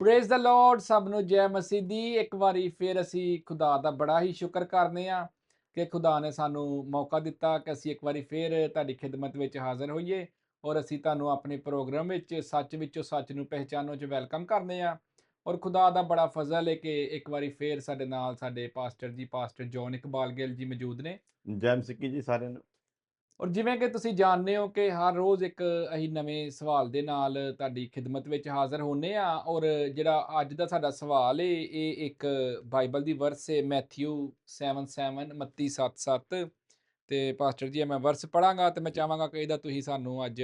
Praise the Lord ਸਭ ਨੂੰ ਜੈ ਮਸੀਹ ਦੀ। ਇੱਕ ਵਾਰੀ ਫਿਰ ਅਸੀਂ ਖੁਦਾ ਦਾ ਬੜਾ ਹੀ ਸ਼ੁਕਰ ਕਰਦੇ ਆ ਕਿ ਖੁਦਾ ਨੇ ਸਾਨੂੰ ਮੌਕਾ ਦਿੱਤਾ ਕਿ ਅਸੀਂ ਇੱਕ ਵਾਰੀ ਫਿਰ ਤੁਹਾਡੀ ਖਿਦਮਤ ਵਿੱਚ ਹਾਜ਼ਰ ਹੋਈਏ ਔਰ ਅਸੀਂ ਤੁਹਾਨੂੰ ਆਪਣੇ ਪ੍ਰੋਗਰਾਮ ਵਿੱਚ ਸੱਚ ਵਿੱਚੋਂ ਸੱਚ ਨੂੰ ਪਹਿਚਾਨੋ 'ਚ ਵੈਲਕਮ ਕਰਦੇ ਆ ਔਰ ਖੁਦਾ ਦਾ ਬੜਾ ਫਜ਼ਲ ਹੈ ਕਿ ਇੱਕ ਵਾਰੀ ਫਿਰ ਸਾਡੇ ਨਾਲ ਸਾਡੇ ਪਾਸਟਰ ਜੀ, ਪਾਸਟਰ ਜੌਨ ਇਕਬਾਲ ਗਿੱਲ ਜੀ ਮੌਜੂਦ ਨੇ। ਜੈਮ ਸਿੱਕੀ ਜੀ ਸਾਰਿਆਂ ਨੂੰ। ਔਰ ਜਿਵੇਂ ਕਿ ਤੁਸੀਂ ਜਾਣਦੇ ਹੋ ਕਿ ਹਰ ਰੋਜ਼ ਇੱਕ ਅਸੀਂ ਨਵੇਂ ਸਵਾਲ ਦੇ ਨਾਲ ਤੁਹਾਡੀ ਖਿਦਮਤ ਵਿੱਚ ਹਾਜ਼ਰ ਹੋਨੇ ਆ ਔਰ ਜਿਹੜਾ ਅੱਜ ਦਾ ਸਾਡਾ ਸਵਾਲ ਏ ਇਹ ਇੱਕ ਬਾਈਬਲ ਦੀ ਵਰਸ ਏ ਮੈਥਿਊ 77 37 ਤੇ ਪਾਸਟਰ ਜੀ ਮੈਂ ਵਰਸ ਪੜਾਂਗਾ ਤੇ ਮੈਂ ਚਾਹਾਂਗਾ ਕਿ ਇਹਦਾ ਤੁਸੀਂ ਸਾਨੂੰ ਅੱਜ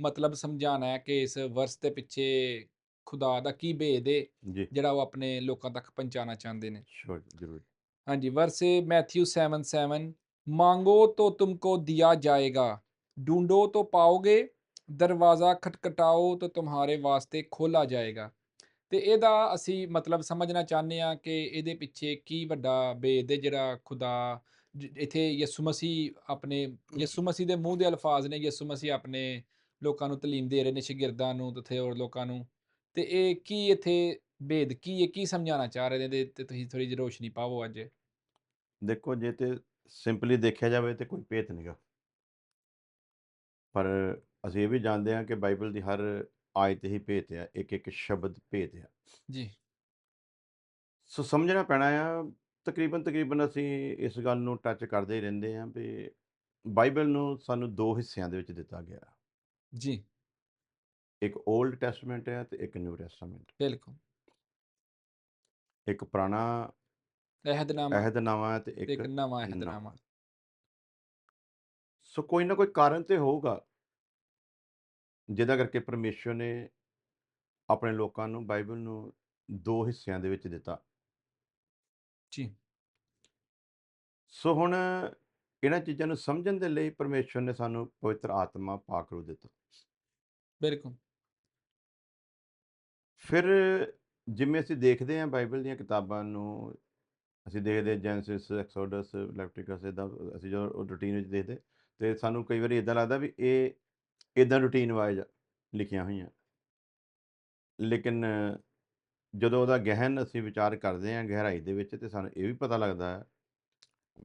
ਮਤਲਬ ਸਮਝਾਣਾ ਹੈ ਕਿ ਇਸ ਵਰਸ ਦੇ ਪਿੱਛੇ ਖੁਦਾ ਦਾ ਕੀ ਭੇਦ ਏ ਜਿਹੜਾ ਉਹ ਆਪਣੇ ਲੋਕਾਂ ਤੱਕ ਪਹੁੰਚਾਉਣਾ ਚਾਹੁੰਦੇ ਨੇ। ਸ਼ੋਰ ਜ਼ਰੂਰ। ਹਾਂਜੀ ਵਰਸ ਮੈਥਿਊ 77 मांगो तो तुमको दिया जाएगा ढूंढो तो पाओगे ਦਰਵਾਜ਼ਾ ਖਟਖਟਾਓ ਤਾਂ ਤੁਹਾਰੇ ਵਾਸਤੇ ਖੋਲਾ ਜਾਏਗਾ ਤੇ ਇਹਦਾ ਅਸੀਂ ਮਤਲਬ ਸਮਝਣਾ ਚਾਹੁੰਦੇ ਆ ਕਿ ਇਹਦੇ ਪਿੱਛੇ ਕੀ ਵੱਡਾ ਭੇਦ ਹੈ ਜਿਹੜਾ ਖੁਦਾ ਜ- ਇੱਥੇ ਯਿਸੂ ਮਸੀਹ ਆਪਣੇ ਯਿਸੂ ਮਸੀਹ ਦੇ ਮੂੰਹ ਦੇ ਅਲਫਾਜ਼ ਨੇ ਯਿਸੂ ਮਸੀਹ ਆਪਣੇ ਲੋਕਾਂ ਨੂੰ ਤਾਲੀਮ ਦੇ ਰਹੇ ਨੇ ਸ਼ਾਗਿਰਦਾਂ ਨੂੰ ਤੇ ਹੋਰ ਲੋਕਾਂ ਨੂੰ ਤੇ ਇਹ ਕੀ ਇੱਥੇ ਭੇਦ ਕੀ ਹੈ ਕੀ ਸਮਝਾਉਣਾ ਚਾਹ ਰਹੇ ਨੇ ਇਹਦੇ ਤੇ ਤੁਸੀਂ ਥੋੜੀ ਜਿਹੀ ਰੋਸ਼ਨੀ ਪਾਵੋ ਅੱਜ ਦੇਖੋ ਜੇ ਤੇ ਸਿੰਪਲੀ ਦੇਖਿਆ ਜਾਵੇ ਤੇ ਕੋਈ ਭੇਤ ਨਹੀਂਗਾ ਪਰ ਅਸੀਂ ਇਹ ਵੀ ਜਾਣਦੇ ਹਾਂ ਕਿ ਬਾਈਬਲ ਦੀ ਹਰ ਆਇਤ ਹੀ ਭੇਤ ਹੈ ਇੱਕ ਇੱਕ ਸ਼ਬਦ ਭੇਤ ਹੈ ਜੀ। ਸੋ ਸਮਝਣਾ ਪੈਣਾ ਆ ਤਕਰੀਬਨ ਤਕਰੀਬਨ ਅਸੀਂ ਇਸ ਗੱਲ ਨੂੰ ਟੱਚ ਕਰਦੇ ਹੀ ਰਹਿੰਦੇ ਹਾਂ ਵੀ ਬਾਈਬਲ ਨੂੰ ਸਾਨੂੰ ਦੋ ਹਿੱਸਿਆਂ ਦੇ ਵਿੱਚ ਦਿੱਤਾ ਗਿਆ। ਜੀ। ਇੱਕ 올ਡ ਟੈਸਟਮੈਂਟ ਹੈ ਤੇ ਇੱਕ ਨਿਊ ਟੈਸਟਮੈਂਟ ਬਿਲਕੁਲ। ਇੱਕ ਪੁਰਾਣਾ ਅਹਿਦਨਾਮਾ ਅਹਿਦਨਾਮਾ ਹੈ ਤੇ ਤੇ ਇੱਕ ਨਵਾਂ। ਅਹਿਦਨਾਮਾ। ਸੋ ਕੋਈ ਨਾ ਕੋਈ ਕਾਰਨ ਤੇ ਹੋਊਗਾ। ਜਿਹਦਾ ਕਰਕੇ ਪਰਮੇਸ਼ਵਰ ਨੇ ਆਪਣੇ ਲੋਕਾਂ ਨੂੰ ਬਾਈਬਲ ਨੂੰ ਦੋ ਹਿੱਸਿਆਂ ਦੇ ਵਿੱਚ ਦਿੱਤਾ। ਜੀ। ਸੋ ਹੁਣ ਇਹਨਾਂ ਚੀਜ਼ਾਂ ਨੂੰ ਸਮਝਣ ਦੇ ਲਈ ਪਰਮੇਸ਼ਵਰ ਨੇ ਸਾਨੂੰ ਪਵਿੱਤਰ ਆਤਮਾ ਪਾਕ ਰੂ ਦਿੱਤਾ। ਬਿਲਕੁਲ। ਫਿਰ ਜਿਵੇਂ ਅਸੀਂ ਦੇਖਦੇ ਹਾਂ ਬਾਈਬਲ ਦੀਆਂ ਕਿਤਾਬਾਂ ਨੂੰ ਅਸੀਂ ਦੇਖਦੇ ਜੈਨਸਿਸ ਐਕਸੋਡਸ ਇਲੈਕਟ੍ਰਿਕਸ ਇਦਾਂ ਅਸੀਂ ਜਦੋਂ ਰੂਟੀਨ ਵਿੱਚ ਦੇਖਦੇ ਤੇ ਸਾਨੂੰ ਕਈ ਵਾਰੀ ਇਦਾਂ ਲੱਗਦਾ ਵੀ ਇਹ ਇਦਾਂ ਰੂਟੀਨ ਵਾਈਜ਼ ਲਿਖੀਆਂ ਹੋਈਆਂ। ਲੇਕਿਨ ਜਦੋਂ ਉਹਦਾ ਗਹਿਨ ਅਸੀਂ ਵਿਚਾਰ ਕਰਦੇ ਹਾਂ ਗਹਿਰਾਈ ਦੇ ਵਿੱਚ ਤੇ ਸਾਨੂੰ ਇਹ ਵੀ ਪਤਾ ਲੱਗਦਾ ਹੈ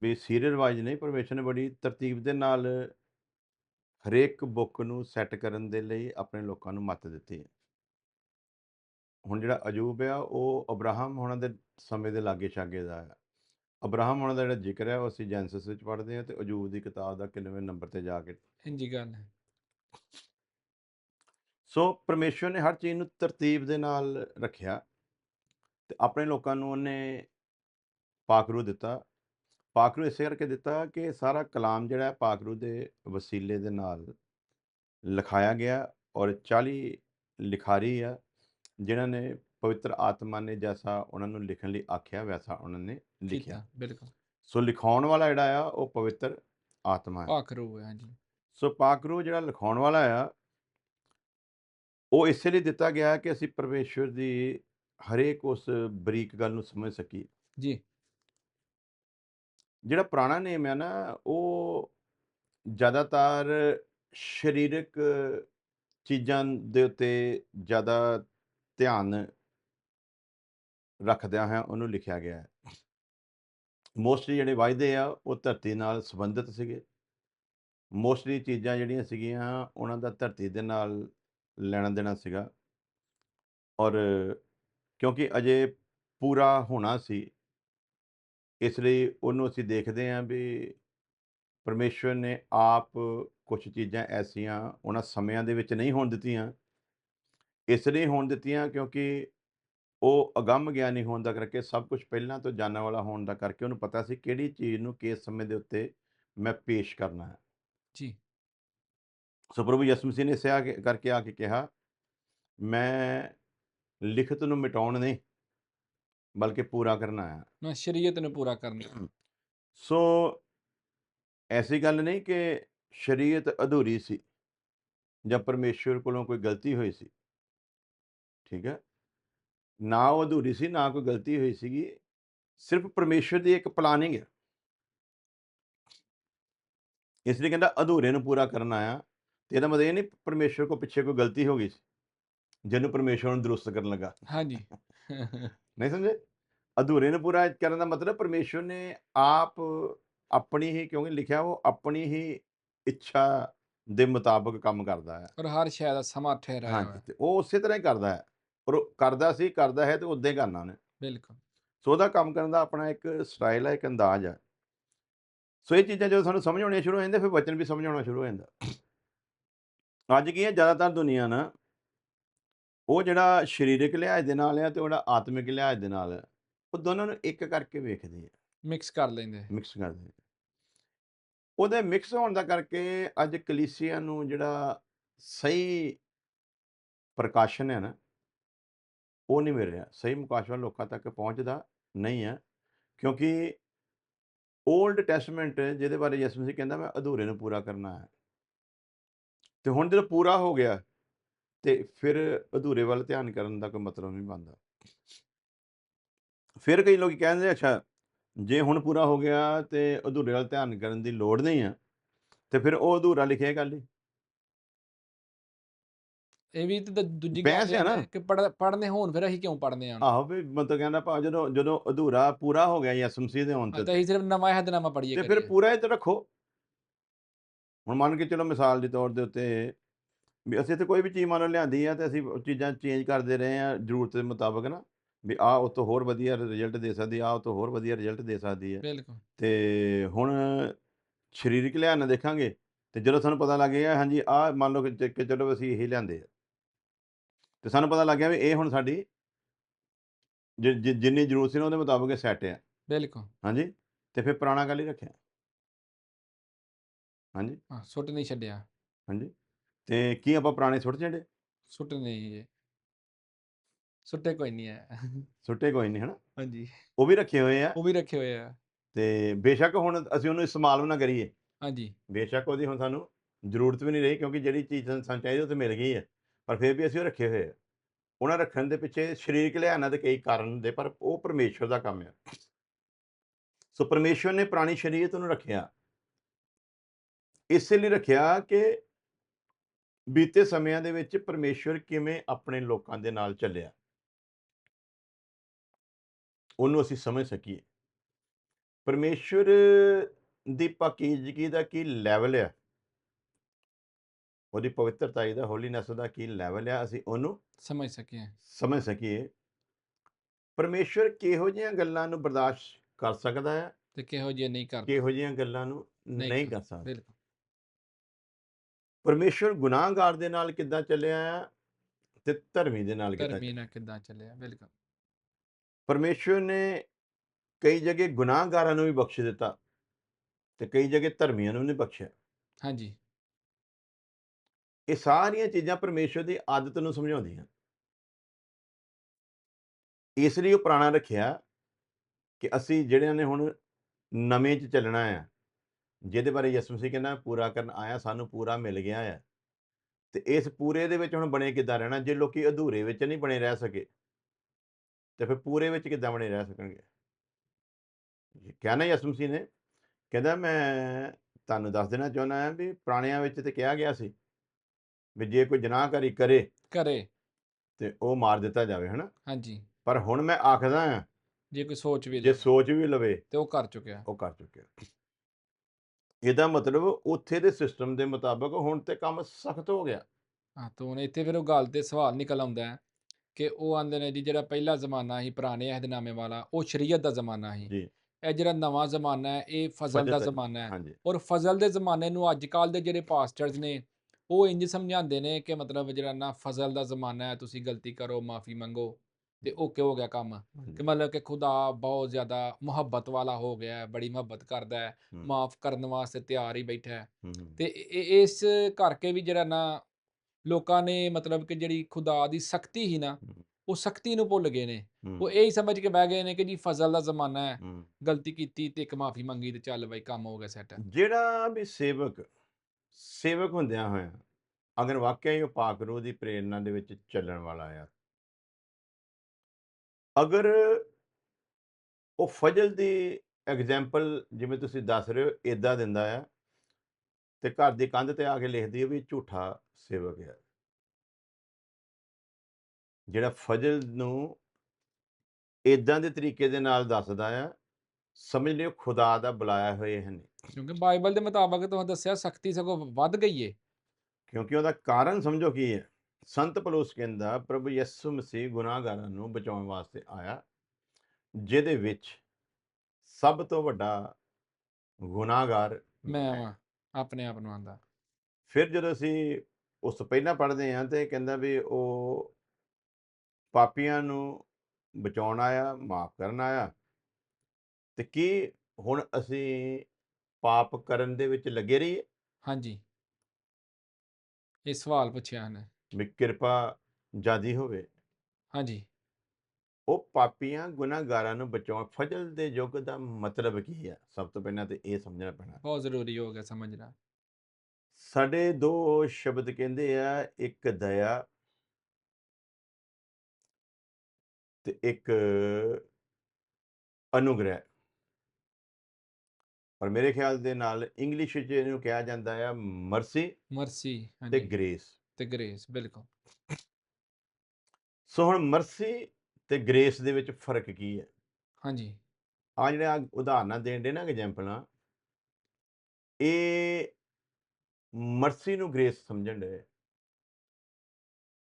ਵੀ ਸੀਰੀਅਲ ਵਾਈਜ਼ ਨਹੀਂ ਪਰਮੇਸ਼ਰ ਨੇ ਬੜੀ ਤਰਤੀਬ ਦੇ ਨਾਲ ਹਰੇਕ ਬੁੱਕ ਨੂੰ ਸੈੱਟ ਕਰਨ ਦੇ ਲਈ ਆਪਣੇ ਲੋਕਾਂ ਨੂੰ ਮੱਤ ਦਿੱਤੀ ਹੈ। ਹੁਣ ਜਿਹੜਾ ਅਯੂਬ ਆ ਉਹ ਅਬਰਾਹਮ ਹੋਣਾ ਦੇ ਸਮੇਂ ਦੇ ਲਾਗੇ ਛਾਗੇ ਦਾ ਹੈ। ਅਬਰਾਹਮ ਹੋਣਾ ਦਾ ਜਿਹੜਾ ਜ਼ਿਕਰ ਹੈ ਉਹ ਅਸੀਂ ਜੈਨਸਿਸ ਵਿੱਚ ਪੜ੍ਹਦੇ ਹਾਂ ਤੇ ਅਯੂਬ ਦੀ ਕਿਤਾਬ ਦਾ ਕਿੰਨਵੇਂ ਨੰਬਰ ਤੇ ਜਾ ਕੇ ਇੰਜੀ ਗੱਲ ਹੈ। ਸੋ ਪਰਮੇਸ਼ਵਰ ਨੇ ਹਰ ਚੀਜ਼ ਨੂੰ ਤਰਤੀਬ ਦੇ ਨਾਲ ਰੱਖਿਆ ਤੇ ਆਪਣੇ ਲੋਕਾਂ ਨੂੰ ਉਹਨੇ ਪਾਕਰੂ ਦਿੱਤਾ। ਪਾਕਰੂ ਇਸੇ ਕਰਕੇ ਦਿੱਤਾ ਕਿ ਸਾਰਾ ਕਲਾਮ ਜਿਹੜਾ ਪਾਕਰੂ ਦੇ ਵਸੀਲੇ ਦੇ ਨਾਲ ਲਿਖਾਇਆ ਗਿਆ ਔਰ 40 ਲਿਖਾਰੀ ਆ। ਜਿਨ੍ਹਾਂ ਨੇ ਪਵਿੱਤਰ ਆਤਮਾ ਨੇ ਜੈਸਾ ਉਹਨਾਂ ਨੂੰ ਲਿਖਣ ਲਈ ਆਖਿਆ ਵੈਸਾ ਉਹਨਾਂ ਨੇ ਲਿਖਿਆ। ਬਿਲਕੁਲ। ਸੋ ਲਿਖਾਉਣ ਵਾਲਾ ਜਿਹੜਾ ਆ ਉਹ ਪਵਿੱਤਰ ਆਤਮਾ ਹੈ। ਭਾਖਰੂ ਹੈ ਹਾਂਜੀ। ਸੋ ਪਾਕਰੂ ਜਿਹੜਾ ਲਿਖਾਉਣ ਵਾਲਾ ਆ ਉਹ ਇਸੇ ਲਈ ਦਿੱਤਾ ਗਿਆ ਕਿ ਅਸੀਂ ਪਰਮੇਸ਼ਵਰ ਦੀ ਹਰੇਕ ਉਸ ਬਰੀਕ ਗੱਲ ਨੂੰ ਸਮਝ ਸਕੀਏ। ਜੀ। ਜਿਹੜਾ ਪੁਰਾਣਾ ਨੇਮ ਹੈ ਨਾ ਉਹ ਜ਼ਿਆਦਾਤਰ ਸਰੀਰਕ ਚੀਜ਼ਾਂ ਦੇ ਉੱਤੇ ਜ਼ਿਆਦਾ ਧਿਆਨ ਰੱਖਦਿਆਂ ਹੈ ਉਹਨੂੰ ਲਿਖਿਆ ਗਿਆ ਹੈ। ਮੋਸਟਲੀ ਜਿਹੜੇ ਵਾਅਦੇ ਆ, ਉਹ ਧਰਤੀ ਨਾਲ ਸੰਬੰਧਿਤ ਸੀਗੇ। ਮੋਸਟਲੀ ਚੀਜ਼ਾਂ ਜਿਹੜੀਆਂ ਸੀਗੀਆਂ, ਉਹਨਾਂ ਦਾ ਧਰਤੀ ਦੇ ਨਾਲ ਲੈਣਾ ਦੇਣਾ ਸੀਗਾ। ਔਰ ਕਿਉਂਕਿ ਅਜੇ ਪੂਰਾ ਹੋਣਾ ਸੀ, ਇਸ ਲਈ ਉਹਨੂੰ ਅਸੀਂ ਦੇਖਦੇ ਹਾਂ ਵੀ ਪਰਮੇਸ਼ਵਰ ਨੇ ਆਪ ਕੁਝ ਚੀਜ਼ਾਂ ਐਸੀਆਂ ਉਹਨਾਂ ਸਮਿਆਂ ਦੇ ਵਿੱਚ ਨਹੀਂ ਹੋਣ ਦਿੱਤੀਆਂ। ਇਸ ਲਈ ਹੋਣ ਦਿੱਤੀਆਂ ਕਿਉਂਕਿ ਉਹ ਅਗੰਮ ਗਿਆਨੀ ਹੋਣ ਦਾ ਕਰਕੇ ਸਭ ਕੁਝ ਪਹਿਲਾਂ ਤੋਂ ਜਾਣਨ ਵਾਲਾ ਹੋਣ ਦਾ ਕਰਕੇ ਉਹਨੂੰ ਪਤਾ ਸੀ ਕਿਹੜੀ ਚੀਜ਼ ਨੂੰ ਕਿਸ ਸਮੇਂ ਦੇ ਉੱਤੇ ਮੈਂ ਪੇਸ਼ ਕਰਨਾ ਹੈ। ਜੀ। ਸੋ ਪ੍ਰਭੂ ਯਿਸੂ ਮਸੀਹ ਨੇ ਇਸੇ ਆ ਕੇ ਕਰਕੇ ਆ ਕੇ ਕਿਹਾ ਮੈਂ ਲਿਖਤ ਨੂੰ ਮਿਟਾਉਣ ਨਹੀਂ ਬਲਕਿ ਪੂਰਾ ਕਰਨਾ ਹੈ। ਮੈਂ ਸ਼ਰੀਅਤ ਨੂੰ ਪੂਰਾ ਕਰਨਾ ਸੋ ਐਸੀ ਗੱਲ ਨਹੀਂ ਕਿ ਸ਼ਰੀਅਤ ਅਧੂਰੀ ਸੀ ਜਾਂ ਪਰਮੇਸ਼ਵਰ ਕੋਲੋਂ ਕੋਈ ਗਲਤੀ ਹੋਈ ਸੀ। ਠੀਕ ਹੈ। ਨਾ ਉਹ ਅਧੂਰੀ ਸੀ ਨਾ ਕੋਈ ਗਲਤੀ ਹੋਈ ਸੀਗੀ। ਸਿਰਫ ਪਰਮੇਸ਼ਵਰ ਦੀ ਇੱਕ ਪਲਾਨਿੰਗ ਹੈ। ਇਸ ਲਈ ਕਹਿੰਦਾ ਅਧੂਰੇ ਨੂੰ ਪੂਰਾ ਕਰਨਾ ਆ ਤੇ ਇਹਦਾ ਮਤਲਬ ਇਹ ਨਹੀਂ ਪਰਮੇਸ਼ਵਰ ਕੋ ਪਿੱਛੇ ਕੋਈ ਗਲਤੀ ਹੋ ਗਈ ਸੀ ਜਿਹਨੂੰ ਪਰਮੇਸ਼ਵਰ ਨੂੰ ਦਰੁਸਤ ਕਰਨ ਲੱਗਾ। ਹਾਂਜੀ। ਨਹੀਂ ਸਮਝੇ? ਅਧੂਰੇ ਨੂੰ ਪੂਰਾ ਕਰਨ ਦਾ ਮਤਲਬ ਪਰਮੇਸ਼ਵਰ ਨੇ ਆਪ ਆਪਣੀ ਹੀ ਕਿਉਂਕਿ ਲਿਖਿਆ ਉਹ ਆਪਣੀ ਹੀ ਇੱਛਾ ਦੇ ਮੁਤਾਬਕ ਕੰਮ ਕਰਦਾ ਹੈ। ਔਰ ਹਰ ਸ਼ੈ ਦਾ ਸਮਾਂ ਠਹਿਰਾਇਆ ਤੇ ਉਹ ਉਸੇ ਤਰ੍ਹਾਂ ਹੀ ਕਰਦਾ ਹੈ। ਉਹ ਕਰਦਾ ਸੀ ਕਰਦਾ ਹੈ ਤੇ ਉਦਾਂ ਹੀ ਕਰਨਾ ਉਹਨੇ। ਬਿਲਕੁਲ। ਸੋ ਉਹਦਾ ਕੰਮ ਕਰਨ ਦਾ ਆਪਣਾ ਇੱਕ ਸਟਾਈਲ ਹੈ ਇੱਕ ਅੰਦਾਜ਼ ਹੈ। ਸੋ ਇਹ ਚੀਜ਼ਾਂ ਜਦੋਂ ਸਾਨੂੰ ਸਮਝ ਆਉਣੀਆਂ ਸ਼ੁਰੂ ਹੋ ਜਾਂਦੀਆਂ ਫਿਰ ਵਚਨ ਵੀ ਸਮਝ ਆਉਣਾ ਸ਼ੁਰੂ ਹੋ ਜਾਂਦਾ। ਅੱਜ ਕੀ ਹੈ ਜ਼ਿਆਦਾਤਰ ਦੁਨੀਆ ਨਾ ਉਹ ਜਿਹੜਾ ਸਰੀਰਕ ਲਿਹਾਜ਼ ਦੇ ਨਾਲ ਹੈ ਤੇ ਉਹਦਾ ਆਤਮਿਕ ਲਿਹਾਜ਼ ਦੇ ਨਾਲ ਹੈ ਉਹ ਦੋਨਾਂ ਨੂੰ ਇੱਕ ਕਰਕੇ ਵੇਖਦੇ ਆ। ਮਿਕਸ ਕਰ ਲੈਂਦੇ ਮਿਕਸ ਕਰਦੇ ਆ। ਉਹਦੇ ਮਿਕਸ ਹੋਣ ਦਾ ਕਰਕੇ ਅੱਜ ਕਲੀਸਿਆ ਨੂੰ ਜਿਹੜਾ ਸਹੀ ਪ੍ਰਕਾਸ਼ਨ ਹੈ ਨਾ ਉਹ ਨਹੀਂ ਮਿਲ ਰਿਹਾ। ਸਹੀ ਮੁਕਾਸ਼ਵਾ ਲੋਕਾਂ ਤੱਕ ਪਹੁੰਚਦਾ ਨਹੀਂ ਹੈ, ਕਿਉਂਕਿ 올ਡ ਟੈਸਟਮੈਂਟ ਜਿਹਦੇ ਬਾਰੇ ਯਿਸੂ ਮਸੀਹ ਕਹਿੰਦਾ, ਮੈਂ ਅਧੂਰੇ ਨੂੰ ਪੂਰਾ ਕਰਨਾ ਹੈ। ਤੇ ਹੁਣ ਜਦੋਂ ਪੂਰਾ ਹੋ ਗਿਆ, ਤੇ ਫਿਰ ਅਧੂਰੇ ਵੱਲ ਧਿਆਨ ਕਰਨ ਦਾ ਕੋਈ ਮਤਲਬ ਨਹੀਂ ਬਣਦਾ। ਫਿਰ ਕਈ ਲੋਕ ਕਹਿੰਦੇ, ਅੱਛਾ, ਜੇ ਹੁਣ ਪੂਰਾ ਹੋ ਗਿਆ ਤੇ ਅਧੂਰੇ ਵੱਲ ਧਿਆਨ ਕਰਨ ਦੀ ਲੋੜ ਨਹੀਂ ਆ ਤੇ ਫਿਰ ਉਹ ਅਧੂਰਾ ਲਿਖਿਆ ਗੱਲ ਹੀ ਇਹ ਵੀ ਤੇ ਦੂਜੀ ਬਹਿਸ ਗੱਲ ਹੈ ਨਾ। ਕਿ ਪੜ੍ਹਨੇ ਹੋਣ ਫਿਰ ਅਸੀਂ ਕਿਉਂ ਪੜ੍ਹਨੇ ਆ ਆਹੋ ਵੀ ਮਤਲਬ ਕਹਿੰਦਾ ਭਾ ਜਦੋਂ ਜਦੋਂ ਅਧੂਰਾ ਪੂਰਾ ਹੋ ਗਿਆ ਯਿਸੂ ਮਸੀਹ ਦੇ ਹੋਣ ਤਾਂ ਤੇ ਅਸੀਂ ਸਿਰਫ ਨਵਾਂ ਹਦਨਾਮਾ ਪੜ੍ਹੀਏ ਤੇ ਫਿਰ। ਪੂਰਾ ਇਹ ਤੇ ਰੱਖੋ। ਹੁਣ ਮੰਨ ਕੇ ਚਲੋ ਮਿਸਾਲ ਦੇ ਤੌਰ ਦੇ ਉੱਤੇ ਵੀ ਅਸੀਂ ਤੇ ਕੋਈ ਵੀ ਚੀਜ਼ ਮੰਨ ਲਿਆਂਦੀ ਆ ਤੇ ਅਸੀਂ ਉਹ ਚੀਜ਼ਾਂ ਚੇਂਜ ਕਰਦੇ ਰਹੇ ਆ ਜ਼ਰੂਰਤ ਦੇ ਮੁਤਾਬਕ ਨਾ ਵੀ ਆ ਉਹ ਤੋਂ ਹੋਰ ਵਧੀਆ ਰਿਜ਼ਲਟ ਦੇ ਸਕਦੀ ਆ ਉਹ ਤੋਂ ਹੋਰ ਵਧੀਆ ਰਿਜ਼ਲਟ ਦੇ ਸਕਦੀ ਹੈ ਬਿਲਕੁਲ। ਤੇ ਹੁਣ ਸਰੀਰਕ ਨਾਲ ਦੇਖਾਂਗੇ ਤੇ ਜਦੋਂ ਸਾਨੂੰ ਪਤਾ ਲੱਗ ਗਿਆ ਹਾਂਜੀ ਆ ਮੰਨ ਲਓ ਕਿ ਚਲੋ ਅਸੀਂ ਇਹ ਲਿਆਂਦੇ ਆ। ਤੇ ਸਾਨੂੰ ਪਤਾ ਲੱਗ ਗਿਆ ਵੀ ਇਹ ਹੁਣ ਸਾਡੀ ਜਿ- ਜਿ- ਜਿੰਨੀ ਜ਼ਰੂਰਤ ਸੀ ਨਾ ਉਹਦੇ ਮੁਤਾਬਕ ਸੈੱਟ ਆ ਬਿਲਕੁਲ। ਹਾਂਜੀ? ਤੇ ਫਿਰ ਪੁਰਾਣਾ ਗੱਲ ਹੀ ਰੱਖਿਆ। ਹਾਂਜੀ? ਹਾਂ ਸੁੱਟ ਨਹੀਂ ਛੱਡਿਆ। ਹਾਂਜੀ? ਤੇ ਕੀ ਆਪਾਂ ਪੁਰਾਣੇ ਸੁੱਟ ਛੱਡੇ? ਸੁੱਟ ਨਹੀਂ ਜੇ। ਸੁੱਟੇ ਕੋਈ ਨਹੀਂ ਹੈ। ਸੁੱਟੇ ਕੋਈ ਨਹੀਂ ਹਨਾ? ਹਾਂਜੀ। ਉਹ ਵੀ ਰੱਖੇ ਹੋਏ ਆ। ਉਹ ਵੀ ਰੱਖੇ ਹੋਏ ਆ। ਤੇ ਬੇਸ਼ੱਕ ਹੁਣ ਅਸੀਂ ਉਹਨੂੰ ਇਸਤੇਮਾਲ ਵੀ ਨਾ ਕਰੀਏ। ਹਾਂਜੀ। ਬੇਸ਼ੱਕ ਉਹਦੀ ਹੁਣ ਸਾਨੂੰ ਜ਼ਰੂਰਤ ਵੀ ਨਹੀਂ ਰਹੀ ਕਿਉਂਕਿ ਜਿਹੜੀ ਚੀਜ਼ ਸਾਨੂੰ ਸਾਨੂੰ ਚਾਹੀਦੀ ਉਹ ਤੇ ਮਿਲ ਗਈ ਹੈ। ਪਰ ਫਿਰ ਵੀ ਅਸੀਂ ਉਹ ਰੱਖੇ ਹੋਏ ਆ। ਉਹਨਾਂ ਰੱਖਣ ਦੇ ਪਿੱਛੇ ਸਰੀਰਕ ਲਿਆਣਾ ਦੇ ਕਈ ਕਾਰਨ ਹੁੰਦੇ, ਪਰ ਉਹ ਪਰਮੇਸ਼ਵਰ ਦਾ ਕੰਮ ਆ। ਸੋ ਪਰਮੇਸ਼ਵਰ ਨੇ ਪੁਰਾਣੀ ਸ਼ਰੀਅਤ ਨੂੰ ਰੱਖਿਆ। ਇਸੇ ਲਈ ਰੱਖਿਆ ਕਿ ਬੀਤੇ ਸਮਿਆਂ ਦੇ ਵਿੱਚ ਪਰਮੇਸ਼ਵਰ ਕਿਵੇਂ ਆਪਣੇ ਲੋਕਾਂ ਦੇ ਨਾਲ ਚੱਲਿਆ। ਉਹਨੂੰ ਅਸੀਂ ਸਮਝ ਸਕੀਏ। ਪਰਮੇਸ਼ਵਰ ਦੀ ਪਾਕੀਜ਼ਗੀ ਦਾ ਕੀ ਲੈਵਲ ਆ? ਉਹਦੀ ਪਵਿੱਤਰਤਾ ਦਾ ਹੋਲੀਨੈਸ ਦਾ ਕੀ ਲੈਵਲ ਆ ਅਸੀਂ ਉਹਨੂੰ ਸਮਝ ਸਕੇ ਸਮਝ ਸਕੀਏ। ਪਰਮੇਸ਼ਵਰ ਕਿਹੋ ਜਿਹੀਆਂ ਗੱਲਾਂ ਨੂੰ ਬਰਦਾਸ਼ਤ ਕਰ ਸਕਦਾ ਹੈ ਤੇ ਕਿਹੋ ਜਿਹੇ ਨਹੀਂ ਕਰਦੇ ਕਿਹੋ ਜਿਹੀਆਂ ਗੱਲਾਂ ਨੂੰ ਨਹੀਂ ਕਰ ਕਰ ਸਕਦਾ। ਬਿਲਕੁਲ। ਪਰਮੇਸ਼ਵਰ ਗੁਨਾਹਗਾਰ ਦੇ ਨਾਲ ਕਿੱਦਾਂ ਚੱਲਿਆ ਹੈ ਤੇ ਧਰਮੀ ਦੇ ਨਾਲ ਕਿੱਦਾਂ ਧਰਮੀ ਨਾਲ ਕਿੱਦਾਂ ਚੱਲਿਆ ਬਿਲਕੁਲ। ਪਰਮੇਸ਼ਵਰ ਨੇ ਕਈ ਜਗ੍ਹਾ ਗੁਨਾਹਗਾਰਾਂ ਨੂੰ ਵੀ ਬਖਸ਼ ਦਿੱਤਾ ਤੇ ਕਈ ਜਗ੍ਹਾ ਧਰਮੀਆਂ ਨੂੰ ਵੀ ਨਹੀਂ ਬਖਸ਼ਿਆ। ਹਾਂਜੀ। ਇਹ ਸਾਰੀਆਂ ਚੀਜ਼ਾਂ ਪਰਮੇਸ਼ਵਰ ਦੀ ਆਦਤ ਨੂੰ ਸਮਝਾਉਂਦੀਆਂ। ਇਸ ਲਈ ਉਹ ਪੁਰਾਣਾ ਰੱਖਿਆ ਕਿ ਅਸੀਂ ਜਿਹੜਿਆਂ ਨੇ ਹੁਣ ਨਵੇਂ 'ਚ ਚੱਲਣਾ ਆ, ਜਿਹਦੇ ਬਾਰੇ ਯਿਸੂ ਮਸੀਹ ਕਹਿੰਦਾ, ਪੂਰਾ ਕਰਨ ਆਇਆ, ਸਾਨੂੰ ਪੂਰਾ ਮਿਲ ਗਿਆ ਆ। ਤੇ ਇਸ ਪੂਰੇ ਦੇ ਵਿੱਚ ਹੁਣ ਬਣੇ ਕਿੱਦਾਂ ਰਹਿਣਾ? ਜੇ ਲੋਕੀ ਅਧੂਰੇ ਵਿੱਚ ਨਹੀਂ ਬਣੇ ਰਹਿ ਸਕੇ, ਤੇ ਫਿਰ ਪੂਰੇ ਵਿੱਚ ਕਿੱਦਾਂ ਬਣੇ ਰਹਿ ਸਕਣਗੇ? ਇਹ ਕਹਿਣਾ ਯਿਸੂ ਮਸੀਹ ਨੇ, ਕਹਿੰਦਾ, ਮੈਂ ਤੁਹਾਨੂੰ ਦੱਸ ਦੇਣਾ ਚਾਹੁੰਦਾ ਹਾਂ ਵੀ ਪੁਰਾਣਿਆਂ ਵਿੱਚ ਤੇ ਕਿਹਾ ਗਿਆ ਸੀ ਵੀ ਜੇ ਕੋਈ ਜਨਾਹਕਾਰੀ ਕਰੇ ਕਰੇ। ਤੇ ਉਹ ਮਾਰ ਦਿੱਤਾ ਜਾਵੇ ਹਨਾ? ਹਾਂਜੀ। ਪਰ ਹੁਣ ਮੈਂ ਆਖਦਾ ਹਾਂ ਜੇ ਕੋਈ ਸੋਚ ਵੀ ਜੇ ਲਵੇ। ਸੋਚ ਵੀ ਲਵੇ ਤੇ ਉਹ ਕਰ ਚੁੱਕਿਆ। ਉਹ ਕਰ ਚੁੱਕਿਆ। ਇਹਦਾ ਮਤਲਬ ਉੱਥੇ ਦੇ ਸਿਸਟਮ ਦੇ ਮੁਤਾਬਕ ਹੁਣ ਤੇ ਕੰਮ ਸਖਤ ਹੋ ਗਿਆ। ਹਾਂ ਤਾਂ ਹੁਣ ਇੱਥੇ ਫਿਰ ਉਹ ਗੱਲ ਤੇ ਸਵਾਲ ਨਿਕਲ ਆਉਂਦਾ ਹੈ ਕਿ ਉਹ ਆਂਦੇ ਨੇ ਜੀ ਜਿਹੜਾ ਪਹਿਲਾ ਜ਼ਮਾਨਾ ਸੀ ਪੁਰਾਣੇ ਅਹਿਦਨਾਮੇ ਵਾਲਾ ਉਹ ਸ਼ਰੀਅਤ ਦਾ ਜ਼ਮਾਨਾ ਸੀ। ਜੀ। ਇਹ ਜਿਹੜਾ ਨਵਾਂ ਜ਼ਮਾਨਾ ਹੈ ਇਹ ਫਜ਼ਲ ਫਜ਼ਲ ਦਾ ਦਾ- ਜ਼ਮਾਨਾ ਹੈ। ਹਾਂਜੀ। ਔਰ ਫਜ਼ਲ ਦੇ ਜ਼ਮਾਨੇ ਨੂੰ ਅੱਜ ਕੱਲ ਦੇ ਜਿਹੜੇ ਪਾਸਟਰਸ ਨੇ ਉਹ ਇੰਜ ਸਮਝਾਉਂਦੇ ਨੇ ਕਿ ਮਤਲਬ ਜਿਹੜਾ ਨਾ ਫਜ਼ਲ ਦਾ ਜ਼ਮਾਨਾ ਹੈ ਤੁਸੀਂ ਗਲਤੀ ਕਰੋ ਮਾਫੀ ਮੰਗੋ ਤੇ ਓਕੇ ਹੋ ਗਿਆ ਕੰਮ। ਕਿ ਮਤਲਬ ਕਿ ਖੁਦਾ ਬਹੁਤ ਜ਼ਿਆਦਾ ਮੁਹੱਬਤ ਵਾਲਾ ਹੋ ਗਿਆ ਹੈ ਬੜੀ ਮੁਹੱਬਤ ਕਰਦਾ ਹੈ ਮਾਫ ਕਰਨ ਵਾਸਤੇ ਤਿਆਰ ਹੀ ਬੈਠਾ ਹੈ। ਤੇ ਇਸ ਕਰਕੇ ਵੀ ਜਿਹੜਾ ਨਾ ਲੋਕਾਂ ਨੇ ਮਤਲਬ ਕਿ ਜਿਹੜੀ ਖੁਦਾ ਦੀ ਸਖਤੀ ਹੀ ਨਾ ਉਹ ਸਖਤੀ ਨੂੰ ਭੁੱਲ ਗਏ ਨੇ। ਉਹ ਇਹ ਹੀ ਸਮਝ ਕੇ ਬਹਿ ਗਏ ਨੇ ਕਿ ਜੀ ਫਜ਼ਲ ਦਾ ਜ਼ਮਾਨਾ ਹੂੰ। ਗਲਤੀ ਕੀਤੀ ਤੇ ਇੱਕ ਮਾਫੀ ਮੰਗੀ ਤੇ ਚੱਲ ਬਈ ਕੰਮ ਹੋ ਗਿਆ ਸੈੱਟ। ਜਿਹੜਾ ਵੀ ਸੇਵਕ ਸੇਵਕ ਹੁੰਦਿਆਂ ਹੋਇਆਂ, ਅਗਰ ਵਾਕਿਆ ਹੀ ਉਹ ਪਾਕ ਰੂਹ ਦੀ ਪ੍ਰੇਰਣਾ ਦੇ ਵਿੱਚ ਚੱਲਣ ਵਾਲਾ ਆ। ਅਗਰ ਉਹ ਫਜ਼ਲ ਦੀ ਐਗਜ਼ਾਮਪਲ ਜਿਵੇਂ ਤੁਸੀਂ ਦੱਸ ਰਹੇ ਹੋ ਇਦਾਂ ਦਿੰਦਾ ਆ ਤੇ ਘਰ ਦੀ ਕੰਧ ਤੇ ਆ ਕੇ ਲਿਖਦੀ ਹੈ ਵੀ ਝੂਠਾ ਸੇਵਕ ਹੈ ਜਿਹੜਾ ਫਜ਼ਲ ਨੂੰ ਇਦਾਂ ਦੇ ਤਰੀਕੇ ਦੇ ਨਾਲ ਦੱਸਦਾ ਆ ਸਮਝ ਲਿਓ ਖੁਦਾ ਦਾ ਬੁਲਾਇਆ ਹੋਏ ਹਨ। ਕਿਉਂਕਿ ਬਾਈਬਲ ਦੇ ਮੁਤਾਬਕ ਤੁਹਾਨੂੰ ਦੱਸਿਆ ਸਖਤੀ ਸਗੋਂ ਵੱਧ ਗਈ ਏ। ਕਿਉਂਕਿ ਉਹਦਾ ਕਾਰਨ ਸਮਝੋ ਕੀ ਹੈ ਸੰਤ ਪੌਲੁਸ ਕਹਿੰਦਾ ਪ੍ਰਭੂ ਯਿਸੂ ਮਸੀਹ ਗੁਨਾਹਗਾਰਾਂ ਨੂੰ ਬਚਾਉਣ ਵਾਸਤੇ ਆਇਆ ਜਿਹਦੇ ਵਿੱਚ ਸਭ ਤੋਂ ਵੱਡਾ ਗੁਨਾਹਗਾਰ ਮੈਂ ਵਾਂ ਆਪਣੇ ਆਪ ਨੂੰ ਆਂਦਾ। ਫਿਰ ਜਦੋਂ ਅਸੀਂ ਉਸ ਤੋਂ ਪਹਿਲਾਂ ਪੜ੍ਹਦੇ ਹਾਂ ਤੇ ਕਹਿੰਦਾ ਵੀ ਉਹ ਪਾਪੀਆਂ ਨੂੰ ਬਚਾਉਣ ਆਇਆ ਮਾਫ ਕਰਨ ਆਇਆ ਤੇ ਕੀ ਹੁਣ ਅਸੀਂ ਪਾਪ ਕਰਨ ਦੇ ਵਿੱਚ ਲੱਗੇ ਰਹੀਏ? ਹਾਂਜੀ। ਇਹ ਸਵਾਲ ਪੁੱਛਿਆ ਹਨ ਵੀ ਕਿਰਪਾ ਜਿਆਦੀ ਹੋਵੇ। ਹਾਂਜੀ। ਉਹ ਪਾਪੀਆਂ ਗੁਨਾਹਗਾਰਾਂ ਨੂੰ ਬਚਾਉਣ ਫਜ਼ਲ ਦੇ ਯੁੱਗ ਦਾ ਮਤਲਬ ਕੀ ਹੈ ਸਭ ਤੋਂ ਪਹਿਲਾਂ ਤੇ ਇਹ ਸਮਝਣਾ ਪੈਣਾ। ਬਹੁਤ ਜ਼ਰੂਰੀ ਹੋ ਗਿਆ ਸਮਝਣਾ। ਸਾਡੇ ਦੋ ਸ਼ਬਦ ਕਹਿੰਦੇ ਆ ਇੱਕ ਦਇਆ ਤੇ ਇੱਕ ਅਨੁਗ੍ਰਹਿ। ਪਰ ਮੇਰੇ ਖਿਆਲ ਦੇ ਨਾਲ ਇੰਗਲਿਸ਼ ਵਿੱਚ ਇਹਨੂੰ ਕਿਹਾ ਜਾਂਦਾ ਆ ਮਰਸੀ ਮਰਸੀ ਤੇ ਹਾਂਜੀ। ਗ੍ਰੇਸ ਤੇ ਗ੍ਰੇਸ ਬਿਲਕੁਲ। ਸੋ ਹੁਣ ਮਰਸੀ ਤੇ ਗ੍ਰੇਸ ਦੇ ਵਿੱਚ ਫ਼ਰਕ ਕੀ ਹੈ? ਹਾਂਜੀ। ਆ ਜਿਹੜੇ ਆਹ ਉਦਾਹਰਨਾਂ ਦੇਣ ਦੇ ਨਾ ਐਗਜ਼ਾਮਪਲਾਂ ਇਹ ਮਰਸੀ ਨੂੰ ਗ੍ਰੇਸ ਸਮਝਣ ਦੇ।